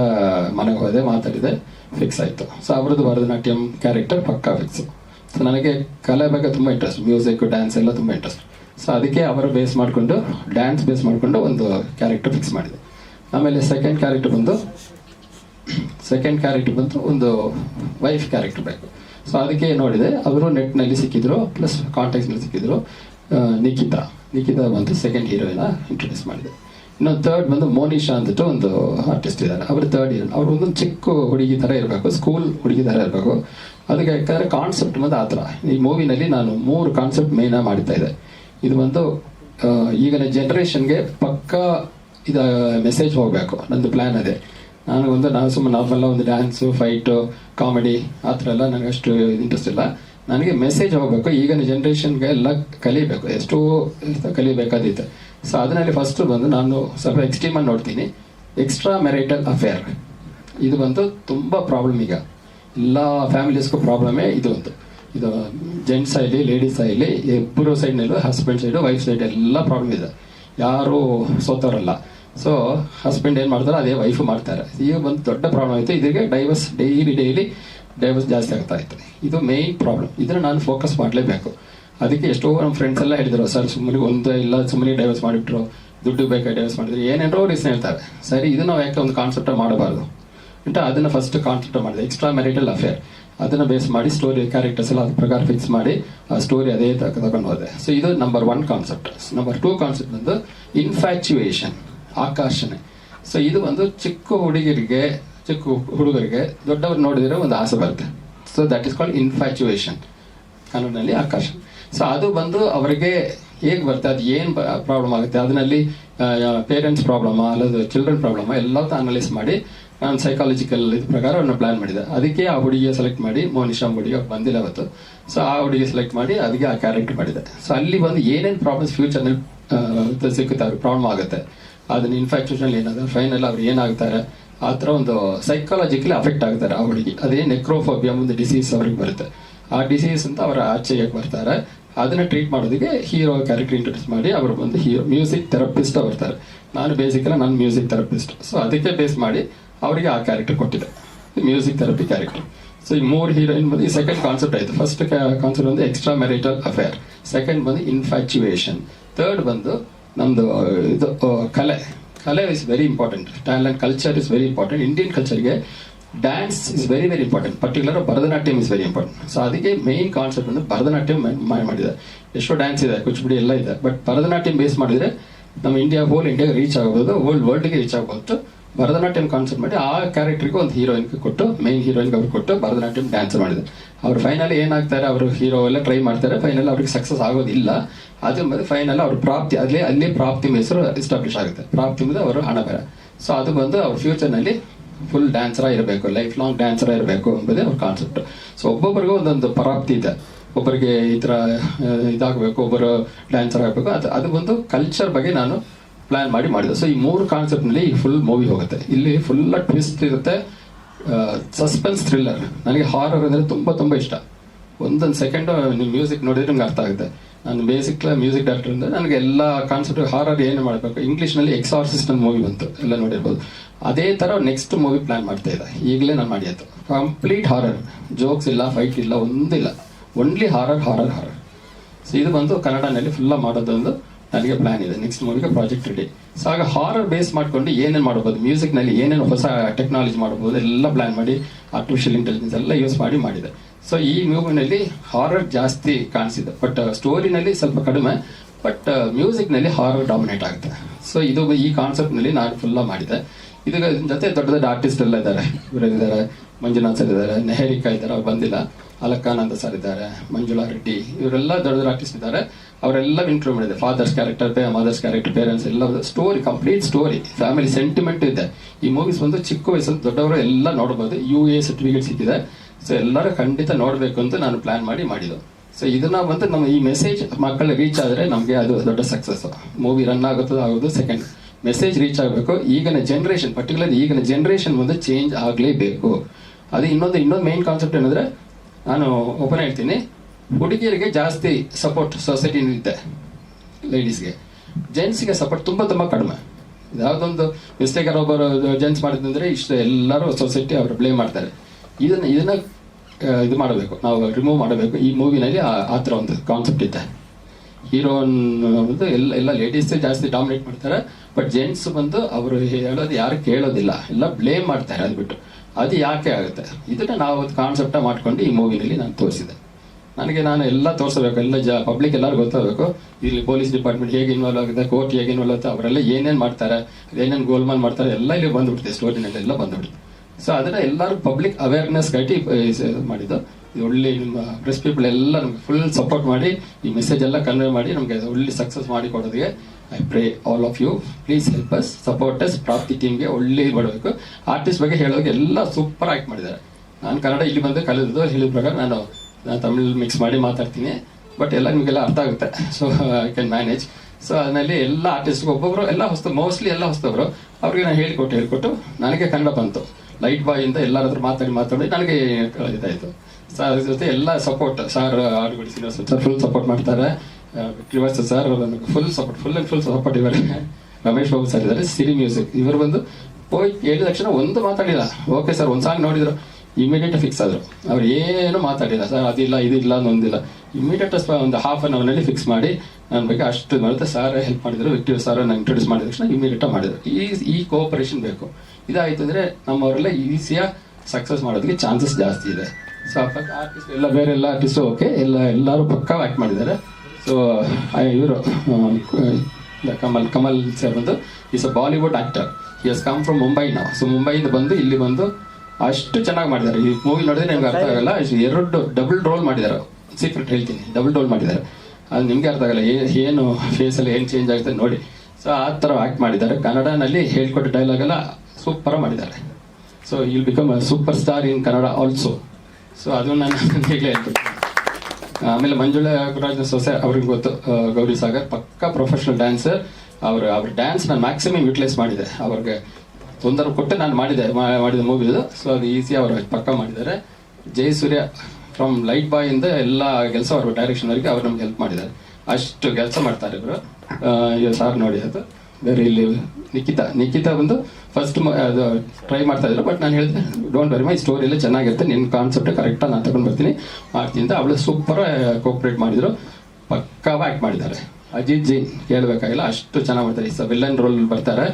ಮನೆಗೆ ಹೋದೆ, ಮಾತಾಡಿದೆ. ಫಿಕ್ಸ್ ಆಯಿತು. ಸೊ ಅವ್ರದ್ದು ಭರತನಾಟ್ಯಂ ಕ್ಯಾರೆಕ್ಟರ್ ಪಕ್ಕಾ ಫಿಕ್ಸ್ ಸೊ ನನಗೆ ಕಲೆ ಬಗ್ಗೆ ತುಂಬ ಇಂಟ್ರೆಸ್ಟ್ ಮ್ಯೂಸಿಕ್ ಡ್ಯಾನ್ಸ್ ಎಲ್ಲ ತುಂಬ ಇಂಟ್ರೆಸ್ಟ್ ಸೊ ಅದಕ್ಕೆ ಅವರು ಬೇಸ್ ಮಾಡಿಕೊಂಡು ಡ್ಯಾನ್ಸ್ ಬೇಸ್ ಮಾಡಿಕೊಂಡು ಒಂದು ಕ್ಯಾರೆಕ್ಟರ್ ಫಿಕ್ಸ್ ಮಾಡಿದೆ. ಆಮೇಲೆ ಸೆಕೆಂಡ್ ಕ್ಯಾರೆಕ್ಟರ್ ಬಂದು ಸೆಕೆಂಡ್ ಕ್ಯಾರೆಕ್ಟರ್ ಬಂತು, ಒಂದು ವೈಫ್ ಕ್ಯಾರೆಕ್ಟರ್ ಬೇಕು. ಸೊ ಅದಕ್ಕೆ ನೋಡಿದೆ ಅವರು ನೆಟ್ನಲ್ಲಿ ಸಿಕ್ಕಿದ್ರು ಪ್ಲಸ್ ಕಾಂಟ್ಯಾಕ್ಟ್ನಲ್ಲಿ ಸಿಕ್ಕಿದ್ರು ನಿಖಿತಾ. ನಿಖಿತಾ ಬಂತು ಸೆಕೆಂಡ್ ಹೀರೋಯಿನ ಇಂಟ್ರೊಡ್ಯೂಸ್ ಮಾಡಿದೆ. ಇನ್ನೊಂದು ಥರ್ಡ್ ಬಂದು ಮೋನಿಶಾ ಅಂದ್ಬಿಟ್ಟು ಒಂದು ಆರ್ಟಿಸ್ಟ್ ಇದ್ದಾರೆ. ಅವರು ಥರ್ಡ್ ಇಯರ್ ಅವ್ರು ಒಂದು ಚಿಕ್ಕ ಹುಡುಗಿ ಥರ ಇರಬೇಕು ಸ್ಕೂಲ್ ಹುಡುಗಿ ಥರ ಇರಬೇಕು. ಅದಕ್ಕೆ ಯಾಕಂದರೆ ಕಾನ್ಸೆಪ್ಟ್ ಬಂದು ಆ ಥರ. ಈ ಮೂವಿನಲ್ಲಿ ನಾನು ಮೂರು ಕಾನ್ಸೆಪ್ಟ್ ಮೇನ ಮಾಡ್ತಾ ಇದ್ದೆ. ಇದು ಬಂದು ಈಗಿನ ಜನ್ರೇಷನ್ಗೆ ಪಕ್ಕಾ ಇದು ಮೆಸೇಜ್ ಹೋಗಬೇಕು. ನಂದು ಪ್ಲ್ಯಾನ್ ಅದೇ. ನಾನು ಒಂದು ನಾನು ಸುಮ್ಮನೆ ನಾರ್ಮಲ್ಲ ಒಂದು ಡ್ಯಾನ್ಸು ಫೈಟು ಕಾಮಿಡಿ ಆ ಥರ ಎಲ್ಲ ನನಗೆ ಅಷ್ಟು ಇಂಟ್ರೆಸ್ಟ್ ಇಲ್ಲ. ನನಗೆ ಮೆಸೇಜ್ ಹೋಗಬೇಕು. ಈಗಿನ ಜನ್ರೇಷನ್ಗೆ ಎಲ್ಲ ಕಲಿಬೇಕು. ಎಷ್ಟೋ ಕಲಿಬೇಕಾದೀತ. ಸೊ ಅದರಲ್ಲಿ ಫಸ್ಟ್ ಬಂದು ನಾನು ಸ್ವಲ್ಪ ಎಕ್ಸ್ಟ್ರೀಮಲ್ಲಿ ನೋಡ್ತೀನಿ. ಎಕ್ಸ್ಟ್ರಾ ಮೆರಿಟಲ್ ಅಫೇರ್ ಇದು ಬಂದು ತುಂಬ ಪ್ರಾಬ್ಲಮ್ ಈಗ. ಎಲ್ಲ ಫ್ಯಾಮಿಲೀಸ್ಗೂ ಪ್ರಾಬ್ಲಮೇ ಇದು ಒಂದು ಇದು ಜೆಂಟ್ಸ್ ಆಗಲಿ ಲೇಡೀಸ್ ಆಗಲಿ ಇಬ್ಬರು ಸೈಡ್ನಲ್ಲೂ ಹಸ್ಬೆಂಡ್ ಸೈಡು ವೈಫ್ ಸೈಡ್ ಎಲ್ಲ ಪ್ರಾಬ್ಲಮ್ ಇದೆ. ಯಾರೂ ಸೋತವರಲ್ಲ. ಸೊ ಹಸ್ಬೆಂಡ್ ಏನು ಮಾಡ್ತಾರೆ ಅದೇ ವೈಫ್ ಮಾಡ್ತಾರೆ. ಈಗ ಒಂದು ದೊಡ್ಡ ಪ್ರಾಬ್ಲಮ್ ಆಯಿತು. ಇದಕ್ಕೆ ಡೈವರ್ಸ್ ಡೈಲಿ ಡೈಲಿ ಡೈವರ್ಸ್ ಜಾಸ್ತಿ ಆಗ್ತಾ ಇತ್ತು. ಇದು ಮೇಯ್ನ್ ಪ್ರಾಬ್ಲಮ್ ಇದನ್ನ ನಾನು ಫೋಕಸ್ ಮಾಡಲೇಬೇಕು. ಅದಕ್ಕೆ ಎಷ್ಟೋ ನಮ್ಮ ಫ್ರೆಂಡ್ಸ್ ಎಲ್ಲ ಹೇಳಿದ್ರು, ಸರ್ ಸುಮ್ಮನೆ ಒಂದು ಇಲ್ಲ ಸುಮ್ಮನೆ ಡೈವರ್ಸ್ ಮಾಡಿಬಿಟ್ರು ದುಡ್ಡು ಬೇಕಾ ಡೈವರ್ಸ್ ಮಾಡಿದ್ರು? ಏನೇನೋ ರೀಸನ್ ಹೇಳ್ತಾರೆ. ಸರಿ ಇದು ನಾವು ಯಾಕೆ ಒಂದು ಕಾನ್ಸೆಪ್ಟ್ ಮಾಡಬಾರ್ದು? ಅಂತ ಅದನ್ನ ಫಸ್ಟ್ ಕಾನ್ಸೆಪ್ಟ್ ಮಾಡಿದೆ. ಎಕ್ಸ್ಟ್ರಾ ಮ್ಯಾರಿಟಲ್ ಅಫೇರ್ ಅದನ್ನ ಬೇಸ್ ಮಾಡಿ ಸ್ಟೋರಿ ಕ್ಯಾರೆಕ್ಟರ್ಸ್ ಎಲ್ಲ ಅದ್ರ ಪ್ರಕಾರ ಫಿಕ್ಸ್ ಮಾಡಿ, ಆ ಸ್ಟೋರಿ ಅದೇ ತಗೊಂಡು ಹೋದೆ. ಸೊ ಇದು number one concept number two concept ಬಂದು ಇನ್ಫ್ಯಾಚುಯೇಷನ್ ಆಕರ್ಷಣೆ ಸೊ ಇದು ಒಂದು ಚಿಕ್ಕ ಹುಡುಗರಿಗೆ ಚಿಕ್ಕ ಹುಡುಗರಿಗೆ ದೊಡ್ಡವ್ರು ನೋಡಿದರೆ ಒಂದು ಆಸೆ ಬರುತ್ತೆ. So that is called infatuation ಕನ್ನಡದಲ್ಲಿ ಆಕರ್ಷಣೆ ಸೊ ಅದು ಬಂದು ಅವರಿಗೆ ಹೇಗೆ ಬರುತ್ತೆ? ಅದು ಏನು ಪ್ರಾಬ್ಲಮ್ ಆಗುತ್ತೆ? ಅದರಲ್ಲಿ ಪೇರೆಂಟ್ಸ್ ಪ್ರಾಬ್ಲಮ್ ಅಲ್ಲದ ಚಿಲ್ಡ್ರನ್ ಪ್ರಾಬ್ಲಮ್ ಎಲ್ಲ ಅನಲೈಸ್ ಮಾಡಿ, ನಾನು ಸೈಕಾಲಜಿಕಲ್ ಇದು ಪ್ರಕಾರ ಅವ್ರನ್ನ ಪ್ಲಾನ್ ಮಾಡಿದೆ. ಅದಕ್ಕೆ ಆ ಹುಡುಗಿಯ ಸೆಲೆಕ್ಟ್ ಮಾಡಿ, ಮೋನಿಶಾ ಹುಡುಗಿ ಬಂದಿಲ್ಲ ಅವತ್ತು. ಸೊ ಆ ಹುಡುಗಿ ಸೆಲೆಕ್ಟ್ ಮಾಡಿ ಅದಕ್ಕೆ ಆ ಕ್ಯಾರೆಕ್ಟ್ ಮಾಡಿದೆ. ಸೊ ಅಲ್ಲಿ ಬಂದು ಏನೇನು ಪ್ರಾಬ್ಲಮ್ಸ್ ಫ್ಯೂಚರ್ನಲ್ಲಿ ಸಿಕ್ಕುತ್ತೆ, ಅವ್ರಿಗೆ ಪ್ರಾಬ್ಲಮ್ ಆಗುತ್ತೆ. ಅದನ್ನ ಇನ್ಫ್ಯಾಕ್ಚುಷನ್ ಏನಾದ್ರೆ ಫೈನಲ್ ಅವ್ರು ಏನಾಗ್ತಾರೆ, ಆ ಥರ ಒಂದು ಸೈಕಾಲಜಿಕಲಿ ಅಫೆಕ್ಟ್ ಆಗ್ತಾರೆ ಹುಡುಗಿ. ಅದೇ ನೆಕ್ರೋಫೋಬಿಯಾ ಒಂದು ಡಿಸೀಸ್ ಅವ್ರಿಗೆ ಬರುತ್ತೆ. ಆ ಡಿಸೀಸ್ ಅಂತ ಅವರ ಆಚೆಗೆ ಬರ್ತಾರೆ. ಅದನ್ನ ಟ್ರೀಟ್ ಮಾಡೋದಕ್ಕೆ ಹೀರೋ ಕ್ಯಾರೆಕ್ಟರ್ ಇಂಟ್ರೊಡ್ಯೂಸ್ ಮಾಡಿ ಅವರು ಬಂದು ಹೀರೋ ಮ್ಯೂಸಿಕ್ ಥೆರಪಿಸ್ಟ್ ಬರ್ತಾರೆ ನಾನು ಬೇಸಿಕಲಿ ನಾನು ಮ್ಯೂಸಿಕ್ ಥೆರಪಿಸ್ಟ್ ಸೊ ಅದಕ್ಕೆ ಬೇಸ್ ಮಾಡಿ ಅವರಿಗೆ ಆ ಕ್ಯಾರೆಕ್ಟರ್ ಕೊಟ್ಟಿದೆ. ಮ್ಯೂಸಿಕ್ ಥೆರಪಿ ಕ್ಯಾರೆಕ್ಟರ್ ಸೊ ಈ ಮೂರು ಹೀರೋಯಿನ್ ಬಂದು, ಈ ಸೆಕೆಂಡ್ ಕಾನ್ಸೆಪ್ಟ್ ಆಯಿತು. ಫಸ್ಟ್ ಕಾನ್ಸೆಪ್ಟ್ ಬಂದು ಎಕ್ಸ್ಟ್ರಾ ಮೆರಿಟಲ್ ಅಫೇರ್ ಸೆಕೆಂಡ್ ಬಂದು ಇನ್ಫ್ಯಾಚುವೇಷನ್ ಥರ್ಡ್ ಬಂದು ನಮ್ದು ಇದು ಕಲೆ. ಕಲೆ is very important talent culture is very important Indian ಕಲ್ಚರ್ಗೆ dance is very very important particular Bharatanatyam is very important so ಅದಕ್ಕೆ ಮೇನ್ ಕಾನ್ಸೆಪ್ಟ್ ಅಂದರೆ ಭರತನಾಟ್ಯಂ ಮಾಡಿದೆ. ಎಷ್ಟೋ ಡ್ಯಾನ್ಸ್ ಇದೆ, ಕುಚಿಪುಡಿ ಎಲ್ಲ ಇದೆ. ಬಟ್ ಭರತನಾಟ್ಯಂ ಬೇಸ್ ಮಾಡಿದ್ರೆ ನಮ್ಮ ಇಂಡಿಯಾ ಹೋಲ್ ಇಂಡಿಯಾಗೆ ರೀಚ್ ಆಗ್ಬೋದು ಹೋಲ್ ವರ್ಲ್ಡ್ಗೆ ರೀಚ್ ಆಗ್ಬೋದು ಭರತನಾಟ್ಯಂ ಕಾನ್ಸೆಪ್ಟ್ ಮಾಡಿ ಆ ಕ್ಯಾರೆಕ್ಟರ್ಗೆ ಒಂದು ಹೀರೋಯಿನ್ ಕೊಟ್ಟು ಮೈನ್ ಹೀರೋಯಿನ್ಗೆ ಅವ್ರಿಗೆ ಕೊಟ್ಟು ಭರತನಾಟ್ಯಂ ಡ್ಯಾನ್ಸ್ ಮಾಡಿದೆ ಅವ್ರು ಫೈನಲ್ ಏನಾಗ್ತಾರೆ, ಅವರು ಹೀರೋ ಎಲ್ಲ ಟ್ರೈ ಮಾಡ್ತಾರೆ ಫೈನಲ್ ಅವ್ರಿಗೆ ಸಕ್ಸಸ್ ಆಗೋದಿಲ್ಲ. ಅದ್ರ ಮೇಲೆ ಫೈನಲ್ ಅವ್ರ ಪ್ರಾಪ್ತಿ, ಅಲ್ಲಿ ಅಲ್ಲಿ ಪ್ರಾಪ್ತಿ ಹೆಸರು ಎಸ್ಟಾಬ್ಲಿಷ್ ಆಗುತ್ತೆ. ಪ್ರಾಪ್ತಿ ಮುಂದೆ ಅವರು ಹಣ ಬೇರೆ ಸೊ ಅದು ಬಂದು ಅವ್ರ ಫ್ಯೂಚರ್ನಲ್ಲಿ ಫುಲ್ ಡ್ಯಾನ್ಸರ ಇರಬೇಕು ಲೈಫ್ ಲಾಂಗ್ ಡ್ಯಾನ್ಸರ ಇರಬೇಕು ಎಂಬುದೇ ಅವ್ರ ಕಾನ್ಸೆಪ್ಟ್ ಸೊ ಒಬ್ಬೊಬ್ಬರಿಗೂ ಒಂದೊಂದು ಪ್ರಾಪ್ತಿ ಇದೆ. ಒಬ್ಬರಿಗೆ ಈ ಥರ ಇದಾಗಬೇಕು, ಒಬ್ಬರು ಡ್ಯಾನ್ಸರ್ ಆಗಬೇಕು. ಅದು ಅದು ಒಂದು ಕಲ್ಚರ್ ಬಗ್ಗೆ ನಾನು ಪ್ಲಾನ್ ಮಾಡಿ ಮಾಡಿದೆ ಸೊ ಈ ಮೂರು ಕಾನ್ಸೆಪ್ಟ್ನಲ್ಲಿ ಫುಲ್ ಮೂವಿ ಹೋಗುತ್ತೆ. ಇಲ್ಲಿ ಫುಲ್ ಟ್ವಿಸ್ಟ್ ಇರುತ್ತೆ. ಸಸ್ಪೆನ್ಸ್ ಥ್ರಿಲ್ಲರ್ ನನಗೆ ಹಾರರ್ ಅಂದರೆ ತುಂಬ ತುಂಬ ಇಷ್ಟ. ಒಂದೊಂದು ಸೆಕೆಂಡ್ ನೀವು ಮ್ಯೂಸಿಕ್ ನೋಡಿದ್ರೆ ನಿಮ್ಗೆ ಅರ್ಥ ಆಗುತ್ತೆ. ನಾನು ಬೇಸಿಕ್ ಮ್ಯೂಸಿಕ್ ಡಾಕ್ಟರ್ ಅಂದ್ರೆ ನನಗೆ ಎಲ್ಲ ಕಾನ್ಸೆಪ್ಟ್ ಹಾರರ್ ಏನು ಮಾಡಬೇಕು? ಇಂಗ್ಲೀಷ್ನಲ್ಲಿ ಎಕ್ಸಾರ್ಸಿಸ್ಟ್ ಅಂತ ಮೂವಿ ಬಂತು. ಎಲ್ಲ ನೋಡಿರ್ಬೋದು. ಅದೇ ಥರ ನೆಕ್ಸ್ಟ್ ಮೂವಿ ಪ್ಲಾನ್ ಮಾಡ್ತಾ ಇದ್ದೆ. ಈಗಲೇ ನಾನು ಮಾಡಿ ಕಂಪ್ಲೀಟ್ ಹಾರರ್ ಜೋಕ್ಸ್ ಇಲ್ಲ ಫೈಟ್ ಇಲ್ಲ, ಒಂದಿಲ್ಲ. Only horror horror horror so ಇದು ಬಂದು ಕನ್ನಡನಲ್ಲಿ ಫುಲ್ಲ ಮಾಡೋದೊಂದು ನನಗೆ ಪ್ಲಾನ್ ಇದೆ. ನೆಕ್ಸ್ಟ್ ಮೂವಿಗೆ ಪ್ರಾಜೆಕ್ಟ್ ರೆಡಿ ಸೊ ಆಗ ಹಾರರ್ ಬೇಸ್ ಮಾಡ್ಕೊಂಡು ಏನೇನು ಮಾಡ್ಬೋದು ಮ್ಯೂಸಿಕ್ನಲ್ಲಿ ಏನೇನು ಹೊಸ ಟೆಕ್ನಾಲಜಿ ಮಾಡ್ಬೋದು, ಎಲ್ಲ ಪ್ಲಾನ್ ಮಾಡಿ ಆರ್ಟಿಫಿಷಿಯಲ್ ಇಂಟೆಲಿಜೆನ್ಸ್ ಎಲ್ಲ ಯೂಸ್ ಮಾಡಿ ಮಾಡಿದೆ. ಸೊ ಈ ಮೂವಿನಲ್ಲಿ ಹಾರರ್ ಜಾಸ್ತಿ ಕಾಣಿಸಿದೆ. ಬಟ್ ಸ್ಟೋರಿನಲ್ಲಿ ಸ್ವಲ್ಪ ಕಡಿಮೆ ಬಟ್ ಮ್ಯೂಸಿಕ್ನಲ್ಲಿ ಹಾರರ್ ಡಾಮಿನೇಟ್ ಆಗುತ್ತೆ. ಸೊ ಇದು ಈ ಕಾನ್ಸೆಪ್ಟ್ನಲ್ಲಿ ನಾನು ಫುಲ್ಲ ಮಾಡಿದೆ. ಇದರ ಜೊತೆ ದೊಡ್ಡ ದೊಡ್ಡ ಆರ್ಟಿಸ್ಟ್ ಎಲ್ಲ ಇದ್ದಾರೆ. ಇವರಿದ್ದಾರೆ ಮಂಜುನಾಥ್ ಸರ್ ಇದ್ದಾರೆ, ನೆಹರಿಕಾ ಇದ್ದಾರೆ, ಅವ್ರು ಬಂದಿಲ್ಲ. ಅಲಕ್ಕಾನಂದ ಸರ್ ಇದ್ದಾರೆ, ಮಂಜುಳಾ ರೆಡ್ಡಿ, ಇವರೆಲ್ಲ ದೊಡ್ಡ ದೊಡ್ಡ ಆರ್ಟಿಸ್ಟ್ ಇದ್ದಾರೆ. ಅವರೆಲ್ಲ ಇನ್ಕ್ಲೂಡ್ ಮಾಡಿದೆ fathers character mothers character parents ಎಲ್ಲ story complete story family sentiment ಇದೆ. ಈ ಮೂವೀಸ್ ಬಂದು ಚಿಕ್ಕ ವಯಸ್ಸಲ್ಲಿ ದೊಡ್ಡವರು ಎಲ್ಲ ನೋಡಬಹುದು ಯು ಎ ಸರ್ಟಿಫಿಕೇಟ್ ಸಿಕ್ಕಿದೆ. ಸೊ ಎಲ್ಲರೂ ಖಂಡಿತ ನೋಡಬೇಕು ಅಂತ ನಾನು ಪ್ಲಾನ್ ಮಾಡಿ ಮಾಡಿದ್ದು. ಸೊ ಇದನ್ನ ಬಂದು ನಮ್ಮ ಈ ಮೆಸೇಜ್ ಮಕ್ಕಳಿಗೆ ರೀಚ್ ಆದರೆ ನಮಗೆ ಅದು ದೊಡ್ಡ ಸಕ್ಸಸ್ ಮೂವಿ ರನ್ ಆಗುತ್ತದೆ ಆಗೋದು ಸೆಕೆಂಡ್ ಮೆಸೇಜ್ ರೀಚ್ ಆಗಬೇಕು. ಈಗಿನ ಜನ್ರೇಷನ್ ಪರ್ಟಿಕ್ಯುಲರ್ ಈಗಿನ ಜನ್ರೇಷನ್ ಒಂದು ಚೇಂಜ್ ಆಗಲೇಬೇಕು. ಅದು ಇನ್ನೊಂದು ಇನ್ನೊಂದು ಮೇನ್ ಕಾನ್ಸೆಪ್ಟ್ ಏನಂದ್ರೆ ನಾನು ಓಪನ್ ಹೇಳ್ತೀನಿ. ಹುಡುಗಿಯರಿಗೆ ಜಾಸ್ತಿ ಸಪೋರ್ಟ್ ಸೊಸೈಟಿ ಇದೆ ಲೇಡೀಸ್ಗೆ ಜೆಂಟ್ಸ್ಗೆ ಸಪೋರ್ಟ್ ತುಂಬ ತುಂಬ ಕಡಿಮೆ. ಯಾವುದೊಂದು ಮಿಸ್ಟೇಕ್ ಒಬ್ಬರು ಜೆಂಟ್ಸ್ ಮಾಡಿದ್ರೆ ಇಷ್ಟು ಎಲ್ಲರೂ ಸೊಸೈಟಿ ಅವರು ಬ್ಲೇಮ್ ಮಾಡ್ತಾರೆ. ಇದನ್ನು, ಇದನ್ನ ಇದು ಮಾಡಬೇಕು. ನಾವು ರಿಮೂವ್ ಮಾಡಬೇಕು. ಈ ಮೂವಿನಲ್ಲಿ ಆ ಥರ ಒಂದು ಕಾನ್ಸೆಪ್ಟ್ ಇದೆ. ಹೀರೋನ್ ಬಂದು ಎಲ್ಲ ಎಲ್ಲ ಲೇಡೀಸ್ ಜಾಸ್ತಿ ಡಾಮಿನೇಟ್ ಮಾಡ್ತಾರೆ. ಬಟ್ ಜೆಂಟ್ಸ್ ಬಂದು ಅವರು ಹೇಳೋದು ಯಾರು ಕೇಳೋದಿಲ್ಲ. ಎಲ್ಲ ಬ್ಲೇಮ್ ಮಾಡ್ತಾರೆ ಅದ್ಬಿಟ್ಟು. ಅದು ಯಾಕೆ ಆಗುತ್ತೆ? ಇದನ್ನು ನಾವು ಕಾನ್ಸೆಪ್ಟ ಮಾಡ್ಕೊಂಡು ಈ ಮೂವಿನಲ್ಲಿ ನಾನು ತೋರಿಸಿದೆ. ನನಗೆ ನಾನು ಎಲ್ಲ ತೋರಿಸಬೇಕು, ಎಲ್ಲ ಜ ಪಬ್ಲಿಕ್ ಎಲ್ಲರೂ ಗೊತ್ತಾಗಬೇಕು. ಇಲ್ಲಿ ಪೊಲೀಸ್ ಡಿಪಾರ್ಟ್ಮೆಂಟ್ ಹೇಗೆ ಇನ್ವಾಲ್ವ್ ಆಗುತ್ತೆ ಕೋರ್ಟ್ ಹೇಗೆ ಇನ್ವಾಲ್ವ್ ಆಗುತ್ತೆ, ಅವರೆಲ್ಲ ಏನೇನು ಮಾಡ್ತಾರೆ, ಏನೇನು ಗೋಲ್ಮಾಲ್ ಮಾಡ್ತಾರೆ, ಎಲ್ಲ ಇಲ್ಲಿ ಬಂದ್ಬಿಡುತ್ತೆ ಸ್ಟೋರಿನಲ್ಲಿ ಎಲ್ಲ ಬಂದ್ಬಿಡುತ್ತೆ ಸೊ ಅದನ್ನ ಎಲ್ಲರೂ ಪಬ್ಲಿಕ್ ಅವೇರ್ನೆಸ್ ಕಟ್ಟಿ ಮಾಡಿದ್ದು. ಒಳ್ಳೆ ನಿಮ್ಮ ಪ್ರೆಸ್ ಪೀಪಲ್ ಎಲ್ಲ ನಮ್ಗೆ ಫುಲ್ ಸಪೋರ್ಟ್ ಮಾಡಿ, ಈ ಮೆಸೇಜ್ ಎಲ್ಲ ಕನ್ವೆ ಮಾಡಿ, ನಮಗೆ ಒಳ್ಳೆ ಸಕ್ಸಸ್ ಮಾಡಿ ಕೊಡೋದಕ್ಕೆ I pray all of you please help us support us Prapti ಟೀಮ್ಗೆ ಒಳ್ಳೆ ಮಾಡಬೇಕು. ಆರ್ಟಿಸ್ಟ್ ಬಗ್ಗೆ ಹೇಳೋಕೆ ಎಲ್ಲ ಸೂಪರ್ ಆಕ್ಟ್ ಮಾಡಿದ್ದಾರೆ. ನಾನು ಕನ್ನಡ ಇಲ್ಲಿ ಬಂದು ಕಲಿದ್ದು ಹೇಳಿದ ಪ್ರಕಾರ ನಾನು ನಾನು ತಮಿಳ್ ಮಿಕ್ಸ್ ಮಾಡಿ ಮಾತಾಡ್ತೀನಿ ಬಟ್ ಎಲ್ಲ ನಿಮಗೆಲ್ಲ ಅರ್ಥ ಆಗುತ್ತೆ. So I can manage so ಅದರಲ್ಲಿ ಎಲ್ಲ ಆರ್ಟಿಸ್ಟ್ಗೆ ಒಬ್ಬೊಬ್ರು, ಎಲ್ಲ ಹೊಸ್ತು ಮೋಸ್ಟ್ಲಿ ಎಲ್ಲ ಹೊಸದವರು ಅವ್ರಿಗೆ ನಾನು ಹೇಳಿಕೊಟ್ಟು ಹೇಳಿಕೊಟ್ಟು ನನಗೆ ಕನ್ನಡ ಬಂತು. ಲೈಟ್ ಬಾಯಿಂದ ಎಲ್ಲರ ಹತ್ರ ಮಾತಾಡಿ ಮಾತಾಡಿ ನನಗೆ ಇದಾಯಿತು. ಸೊ ಅದ್ರ ಜೊತೆ ಎಲ್ಲ support sir Adugodi Srinivasa sir full support ಮಾಡ್ತಾರೆ. ಶ್ರೀವಾಸ ಸರ್ ನನಗೆ full support full and full support ಇದ್ದಾರೆ ರಮೇಶ್ ಬಾಬು ಸರ್ ಇದ್ದಾರೆ ಸಿರಿ ಮ್ಯೂಸಿಕ್ ಇವರು ಬಂದು, ಹೋಗಿ ಹೇಳಿದ ತಕ್ಷಣ ಒಂದು ಮಾತಾಡಿಲ್ಲ. ಓಕೆ ಸರ್ ಒಂದು ಸಾಂಗ್ ನೋಡಿದ್ರು. ಇಮಿಡಿಯೇಟ್ ಫಿಕ್ಸ್ ಆದರು. ಅವ್ರು ಏನು ಮಾತಾಡಿಲ್ಲ, ಸರ್, ಅದಿಲ್ಲ, ಇದಿಲ್ಲ ಅನ್ನೊಂದಿಲ್ಲ ಇಮಿಡಿಯೇಟ್ ಒಂದು ಹಾಫ್ ಅನ್ ಅವರ್ನಲ್ಲಿ ಫಿಕ್ಸ್ ಮಾಡಿ ನನ್ನ ಬಗ್ಗೆ ಅಷ್ಟು ಬರುತ್ತೆ ಸರ್ ಹೆಲ್ಪ್ ಮಾಡಿದ್ರು ವಿಕ್ಟಿವ್ ಸರ್ ನಾನು ಇಂಟ್ರೊಡ್ಯೂಸ್ ಮಾಡಿದ ತಕ್ಷಣ ಇಮಿಡಿಯೇಟ್ ಮಾಡಿದ್ರು. ಈ ಈ ಕೋಆಪರೇಷನ್ ಬೇಕು. ಇದಾಯ್ತು ಅಂದರೆ ನಮ್ಮವರೆಲ್ಲ ಈಸಿಯಾಗಿ ಸಕ್ಸಸ್ ಮಾಡೋದಕ್ಕೆ ಚಾನ್ಸಸ್ ಜಾಸ್ತಿ ಇದೆ. ಸೊ ಆರ್ಟಿಸ್ಟ್ ಎಲ್ಲ, ಬೇರೆ ಎಲ್ಲ ಆರ್ಟಿಸ್ಟು ಓಕೆ ಎಲ್ಲ, ಎಲ್ಲರೂ ಪಕ್ಕ ಆ್ಯಕ್ಟ್ ಮಾಡಿದ್ದಾರೆ. ಸೊ ಇವರು ಕಮಲ್ ಕಮಲ್ ಸರ್ ಬಂದು ಇಸ್ ಅ ಬಾಲಿವುಡ್ ಆ್ಯಕ್ಟರ್ ಈ ಹಸ್ ಕಮ್ ಫ್ರಮ್ ಮುಂಬೈ ನಾವು ಸೊ ಮುಂಬೈಯಿಂದ ಬಂದು, ಇಲ್ಲಿ ಬಂದು ಅಷ್ಟು ಚೆನ್ನಾಗಿ ಮಾಡಿದ್ದಾರೆ. ಈ ಮೂವಿ ನೋಡಿದ್ರೆ ನಿಮ್ಗೆ ಅರ್ಥ ಆಗಲ್ಲ. ಎರಡು ಡಬಲ್ ರೋಲ್ ಮಾಡಿದ್ದಾರೆ. ಸೀಕ್ರೆಟ್ ಹೇಳ್ತೀನಿ. ಡಬಲ್ ರೋಲ್ ಮಾಡಿದ್ದಾರೆ. ಅದು ನಿಮ್ಗೆ ಅರ್ಥ ಆಗಲ್ಲ. ಏನು ಏನು ಫೇಸಲ್ಲಿ ಏನು ಚೇಂಜ್ ಆಗುತ್ತೆ ನೋಡಿ. ಸೊ ಆ ಥರ ಆ್ಯಕ್ಟ್ ಮಾಡಿದ್ದಾರೆ. ಕನ್ನಡನಲ್ಲಿ ಹೇಳ್ಕೊಟ್ಟ ಡೈಲಾಗ್ ಎಲ್ಲ ಸೂಪರ್ ಮಾಡಿದ್ದಾರೆ. So I'll become a super star in Kannada also so ಅದು ನಾನು ಈಗಲೇ ಆಮೇಲೆ ಮಂಜುಳಾ ಗುರಾಜ್ ಸೊಸೆ ಅವ್ರಿಗೆ ಗೊತ್ತು. ಗೌರಿ ಸಾಗರ್, ಪಕ್ಕಾ ಪ್ರೊಫೆಷನಲ್ ಡ್ಯಾನ್ಸರ್ ಅವರು ಅವ್ರ ಡ್ಯಾನ್ಸ್ ನಾನು ಮ್ಯಾಕ್ಸಿಮಮ್ ಯುಟಿಲೈಸ್ ಮಾಡಿದೆ. ಅವ್ರಿಗೆ ತೊಂದರೆ ಕೊಟ್ಟು ನಾನು ಮಾಡಿದೆ ಮಾಡಿದ ಮೂವಿದು ಸೊ ಅದು ಈಸಿ ಅವರು ಪಕ್ಕ ಮಾಡಿದ್ದಾರೆ. ಜೈ ಸೂರ್ಯ ಫ್ರಮ್ ಲೈಟ್ ಬಾಯ್ ಇಂದ ಎಲ್ಲ ಕೆಲಸ ಅವರು ಡೈರೆಕ್ಷನ್ ವರೆಗೆ ಅವ್ರು ನಮ್ಗೆ ಹೆಲ್ಪ್ ಮಾಡಿದ್ದಾರೆ. ಅಷ್ಟು ಕೆಲಸ ಮಾಡ್ತಾರೆ ಇವರು. ಸಾರ್ ನೋಡಿ ಅದು. ಬೇರೆ ಇಲ್ಲಿ ನಿಖಿತಾ ನಿಖಿತಾ ಬಂದು ಫಸ್ಟ್ ಅದು ಟ್ರೈ ಮಾಡ್ತಾ ಇದ್ರು ಬಟ್ ನಾನು ಹೇಳಿದೆ ಡೋಂಟ್ ವೆರಿ ಮೈ ಸ್ಟೋರಿ ಎಲ್ಲ ಚೆನ್ನಾಗಿರುತ್ತೆ. ನಿನ್ನ ಕಾನ್ಸೆಪ್ಟ್ ಕರೆಕ್ಟಾಗಿ ನಾನು ತಗೊಂಡು ಬರ್ತೀನಿ. ಮಾಡ್ತೀನಿ ಅಂತ. ಅವಳು ಸೂಪರ್ ಕೋಪ್ರೇಟ್ ಮಾಡಿದ್ರು. ಪಕ್ಕಾ ಆ್ಯಕ್ಟ್ ಮಾಡಿದ್ದಾರೆ. ಅಜಿತ್ ಜೈನ್ ಕೇಳಬೇಕಾಗಿಲ್ಲ, ಅಷ್ಟು ಚೆನ್ನಾಗಿ ಮಾಡ್ತಾರೆ. ಈ ವಿಲ್ಲನ್ ರೋಲ್ ಬರ್ತಾರೆ.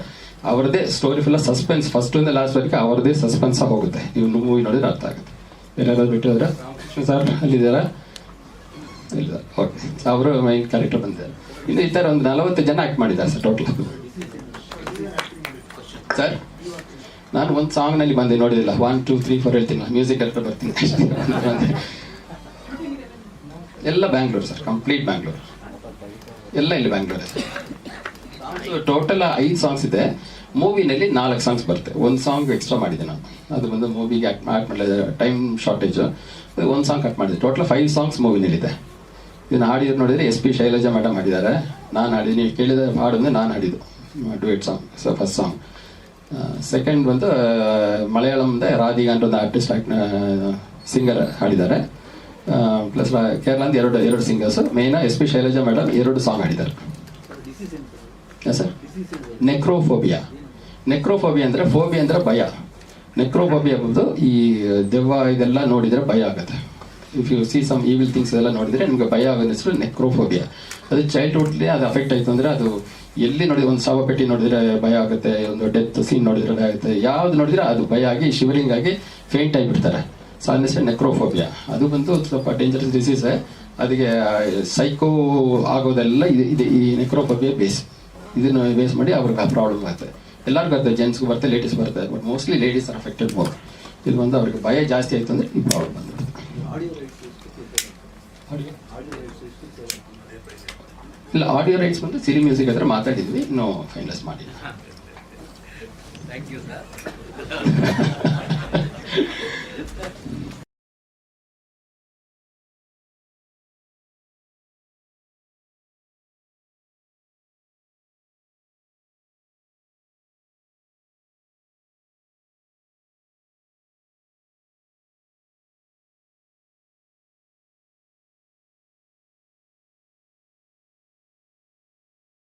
ಅವ್ರದ್ದೇ ಸ್ಟೋರಿ ಫುಲ್ಲ ಸಸ್ಪೆನ್ಸ್ ಫಸ್ಟ್ ಇಂದ ಲಾಸ್ಟ್ ವರೆಗೆ ಅವರದೇ ಸಸ್ಪೆನ್ಸ್ ಹೋಗುತ್ತೆ. ನೀವು ಮೂವಿ ನೋಡಿದ್ರೆ ಅರ್ಥ ಆಗುತ್ತೆ. ಬೇರೆ ಯಾರಾದ್ರು ಬಿಟ್ಟಿದ್ರೆ ಸರ್ ಅಲ್ಲಿದ್ದಾರ ಇಲ್ಲ. ಓಕೆ ಅವರು ಮೈನ್ ಕ್ಯಾರೆಕ್ಟರ್ ಬಂದಿದ್ದಾರೆ. ಇನ್ನು ಈ ಥರ ಒಂದು ನಲವತ್ತು ಜನ ಆಕ್ಟ್ ಮಾಡಿದ್ದಾರೆ ಸರ್ ಟೋಟಲ್ ಸರ್ ನಾನು ಒಂದು ಸಾಂಗ್ನಲ್ಲಿ ಬಂದೆ ನೋಡಿದಿಲ್ಲ ಒನ್ ಟೂ ತ್ರೀ ಫೋರ್ ಹೇಳ್ತೀನಿ. ಮ್ಯೂಸಿಕ್ ಡೈರೆಕ್ಟರ್ ಬರ್ತೀನಿ. ಎಲ್ಲ ಬ್ಯಾಂಗ್ಳೂರ್ ಸರ್ ಕಂಪ್ಲೀಟ್ ಬ್ಯಾಂಗ್ಳೂರ್ ಎಲ್ಲ ಇಲ್ಲಿ ಬ್ಯಾಂಗ್ಳೂರ್ ಟೋಟಲ್ ಐದು ಸಾಂಗ್ಸ್ ಇದೆ. ಮೂವಿನಲ್ಲಿ ನಾಲ್ಕು ಸಾಂಗ್ಸ್ ಬರುತ್ತೆ. ಒಂದು ಸಾಂಗ್ ಎಕ್ಸ್ಟ್ರಾ ಮಾಡಿದೆ ನಾನು. ಅದು ಬಂದು ಮೂವಿಗೆ ಆ್ಯಕ್ಟ್ ಆ್ಯಕ್ಟ್ ಮಾಡಿದೆ ಟೈಮ್ ಶಾರ್ಟೇಜು ಒಂದು ಸಾಂಗ್ ಕಟ್ ಮಾಡಿದೆ. ಟೋಟಲ್ ಫೈವ್ ಸಾಂಗ್ಸ್ ಮೂವಿನಲ್ಲಿದೆ ಇದನ್ನು ಹಾಡಿದ್ರು ನೋಡಿದರೆ ಎಸ್ ಪಿ ಶೈಲಜಾ ಮೇಡಮ್ ಮಾಡಿದ್ದಾರೆ ನಾನು ಹಾಡಿದೆ, ನೀವು ಕೇಳಿದ ಹಾಡು ಅಂದರೆ ನಾನು ಹಾಡಿದ್ದು. Duet song so first song second ಬಂದು ಮಲಯಾಳಂದ ರಾಧಿಗಾ ಅಂತ ಒಂದು ಆರ್ಟಿಸ್ಟ್ ಸಿಂಗರ್ ಹಾಡಿದ್ದಾರೆ. ಪ್ಲಸ್ ಕೇರಳದ ಎರಡು ಎರಡು singers main S P Shailaja madam ಎರಡು ಸಾಂಗ್ ಹಾಡಿದ್ದಾರೆ. ಸರ್ ನೆಕ್ರೋಫೋಬಿಯಾ ನೆಕ್ರೋಫೋಬಿಯಾ ಅಂದ್ರೆ ಫೋಬಿಯಾ ಅಂದ್ರೆ ಭಯ. ನೆಕ್ರೋಫೋಬಿಯಾ ಬಂದು ಈ ದೆವ್ವ ಇದೆಲ್ಲ ನೋಡಿದ್ರೆ ಭಯ ಆಗುತ್ತೆ. If you see some evil things ಎಲ್ಲ ನೋಡಿದ್ರೆ ನಿಮ್ಗೆ ಭಯ ಆಗೋದು ಹೆಸರು ನೆಕ್ರೋಫೋಬಿಯಾ ಅದು ಚೈಲ್ಡ್ಹುಡ್ಲಿ ಅದು ಅಫೆಕ್ಟ್ ಆಯ್ತು ಅಂದ್ರೆ ಅದು ಎಲ್ಲಿ ನೋಡಿ ಒಂದು ಸಾವ ಪೆಟ್ಟಿ ನೋಡಿದ್ರೆ ಭಯ ಆಗುತ್ತೆ, ಒಂದು ಡೆತ್ ಸೀನ್ ನೋಡಿದ್ರೆ ಭಯ ಆಗುತ್ತೆ, ಯಾವ್ದು ನೋಡಿದ್ರೆ ಅದು ಭಯ ಆಗಿ ಶಿವರಿಂಗ್ ಆಗಿ ಫೇಂಟ್ ಆಗಿಬಿಡ್ತಾರೆ. ಸೊ ಅದನ್ನ ನೆಕ್ರೋಫೋಬಿಯಾ ಅದು ಬಂದು ಸ್ವಲ್ಪ ಡೇಂಜರಸ್ ಡಿಸೀಸ್ ಅದಕ್ಕೆ ಸೈಕೋ ಆಗೋದೆಲ್ಲ ಇದೆ ಈ ನೆಕ್ರೋಫೋಬಿಯಾ ಬೇಸ್ ಇದನ್ನು ಬೇಸ್ ಮಾಡಿ ಅವ್ರಿಗೆ ಪ್ರಾಬ್ಲಮ್ ಆಗುತ್ತೆ ಎಲ್ಲರಿಗೂ ಬರ್ತದೆ ಜೆಂಟ್ಸ್ಗೂ ಬರುತ್ತೆ ಲೇಡೀಸ್ ಬರ್ತದೆ but mostly ladies are affected more ಇದು ಬಂದು ಅವ್ರಿಗೆ ಭಯ ಜಾಸ್ತಿ ಆಯ್ತು ಅಂದ್ರೆ ಈ ಪ್ರಾಬ್ಲಮ್ ಬಂದ್ಬಿಡುತ್ತೆ ಇಲ್ಲ ಆಡಿಯೋ ರೈಟ್ಸ್ ಬಂದು ಸಿರಿ ಮ್ಯೂಸಿಕ್ ಹತ್ರ ಮಾತಾಡಿದ್ವಿ ಇನ್ನೂ ಫೈನಲೈಸ್ ಮಾಡಿಲ್ಲ.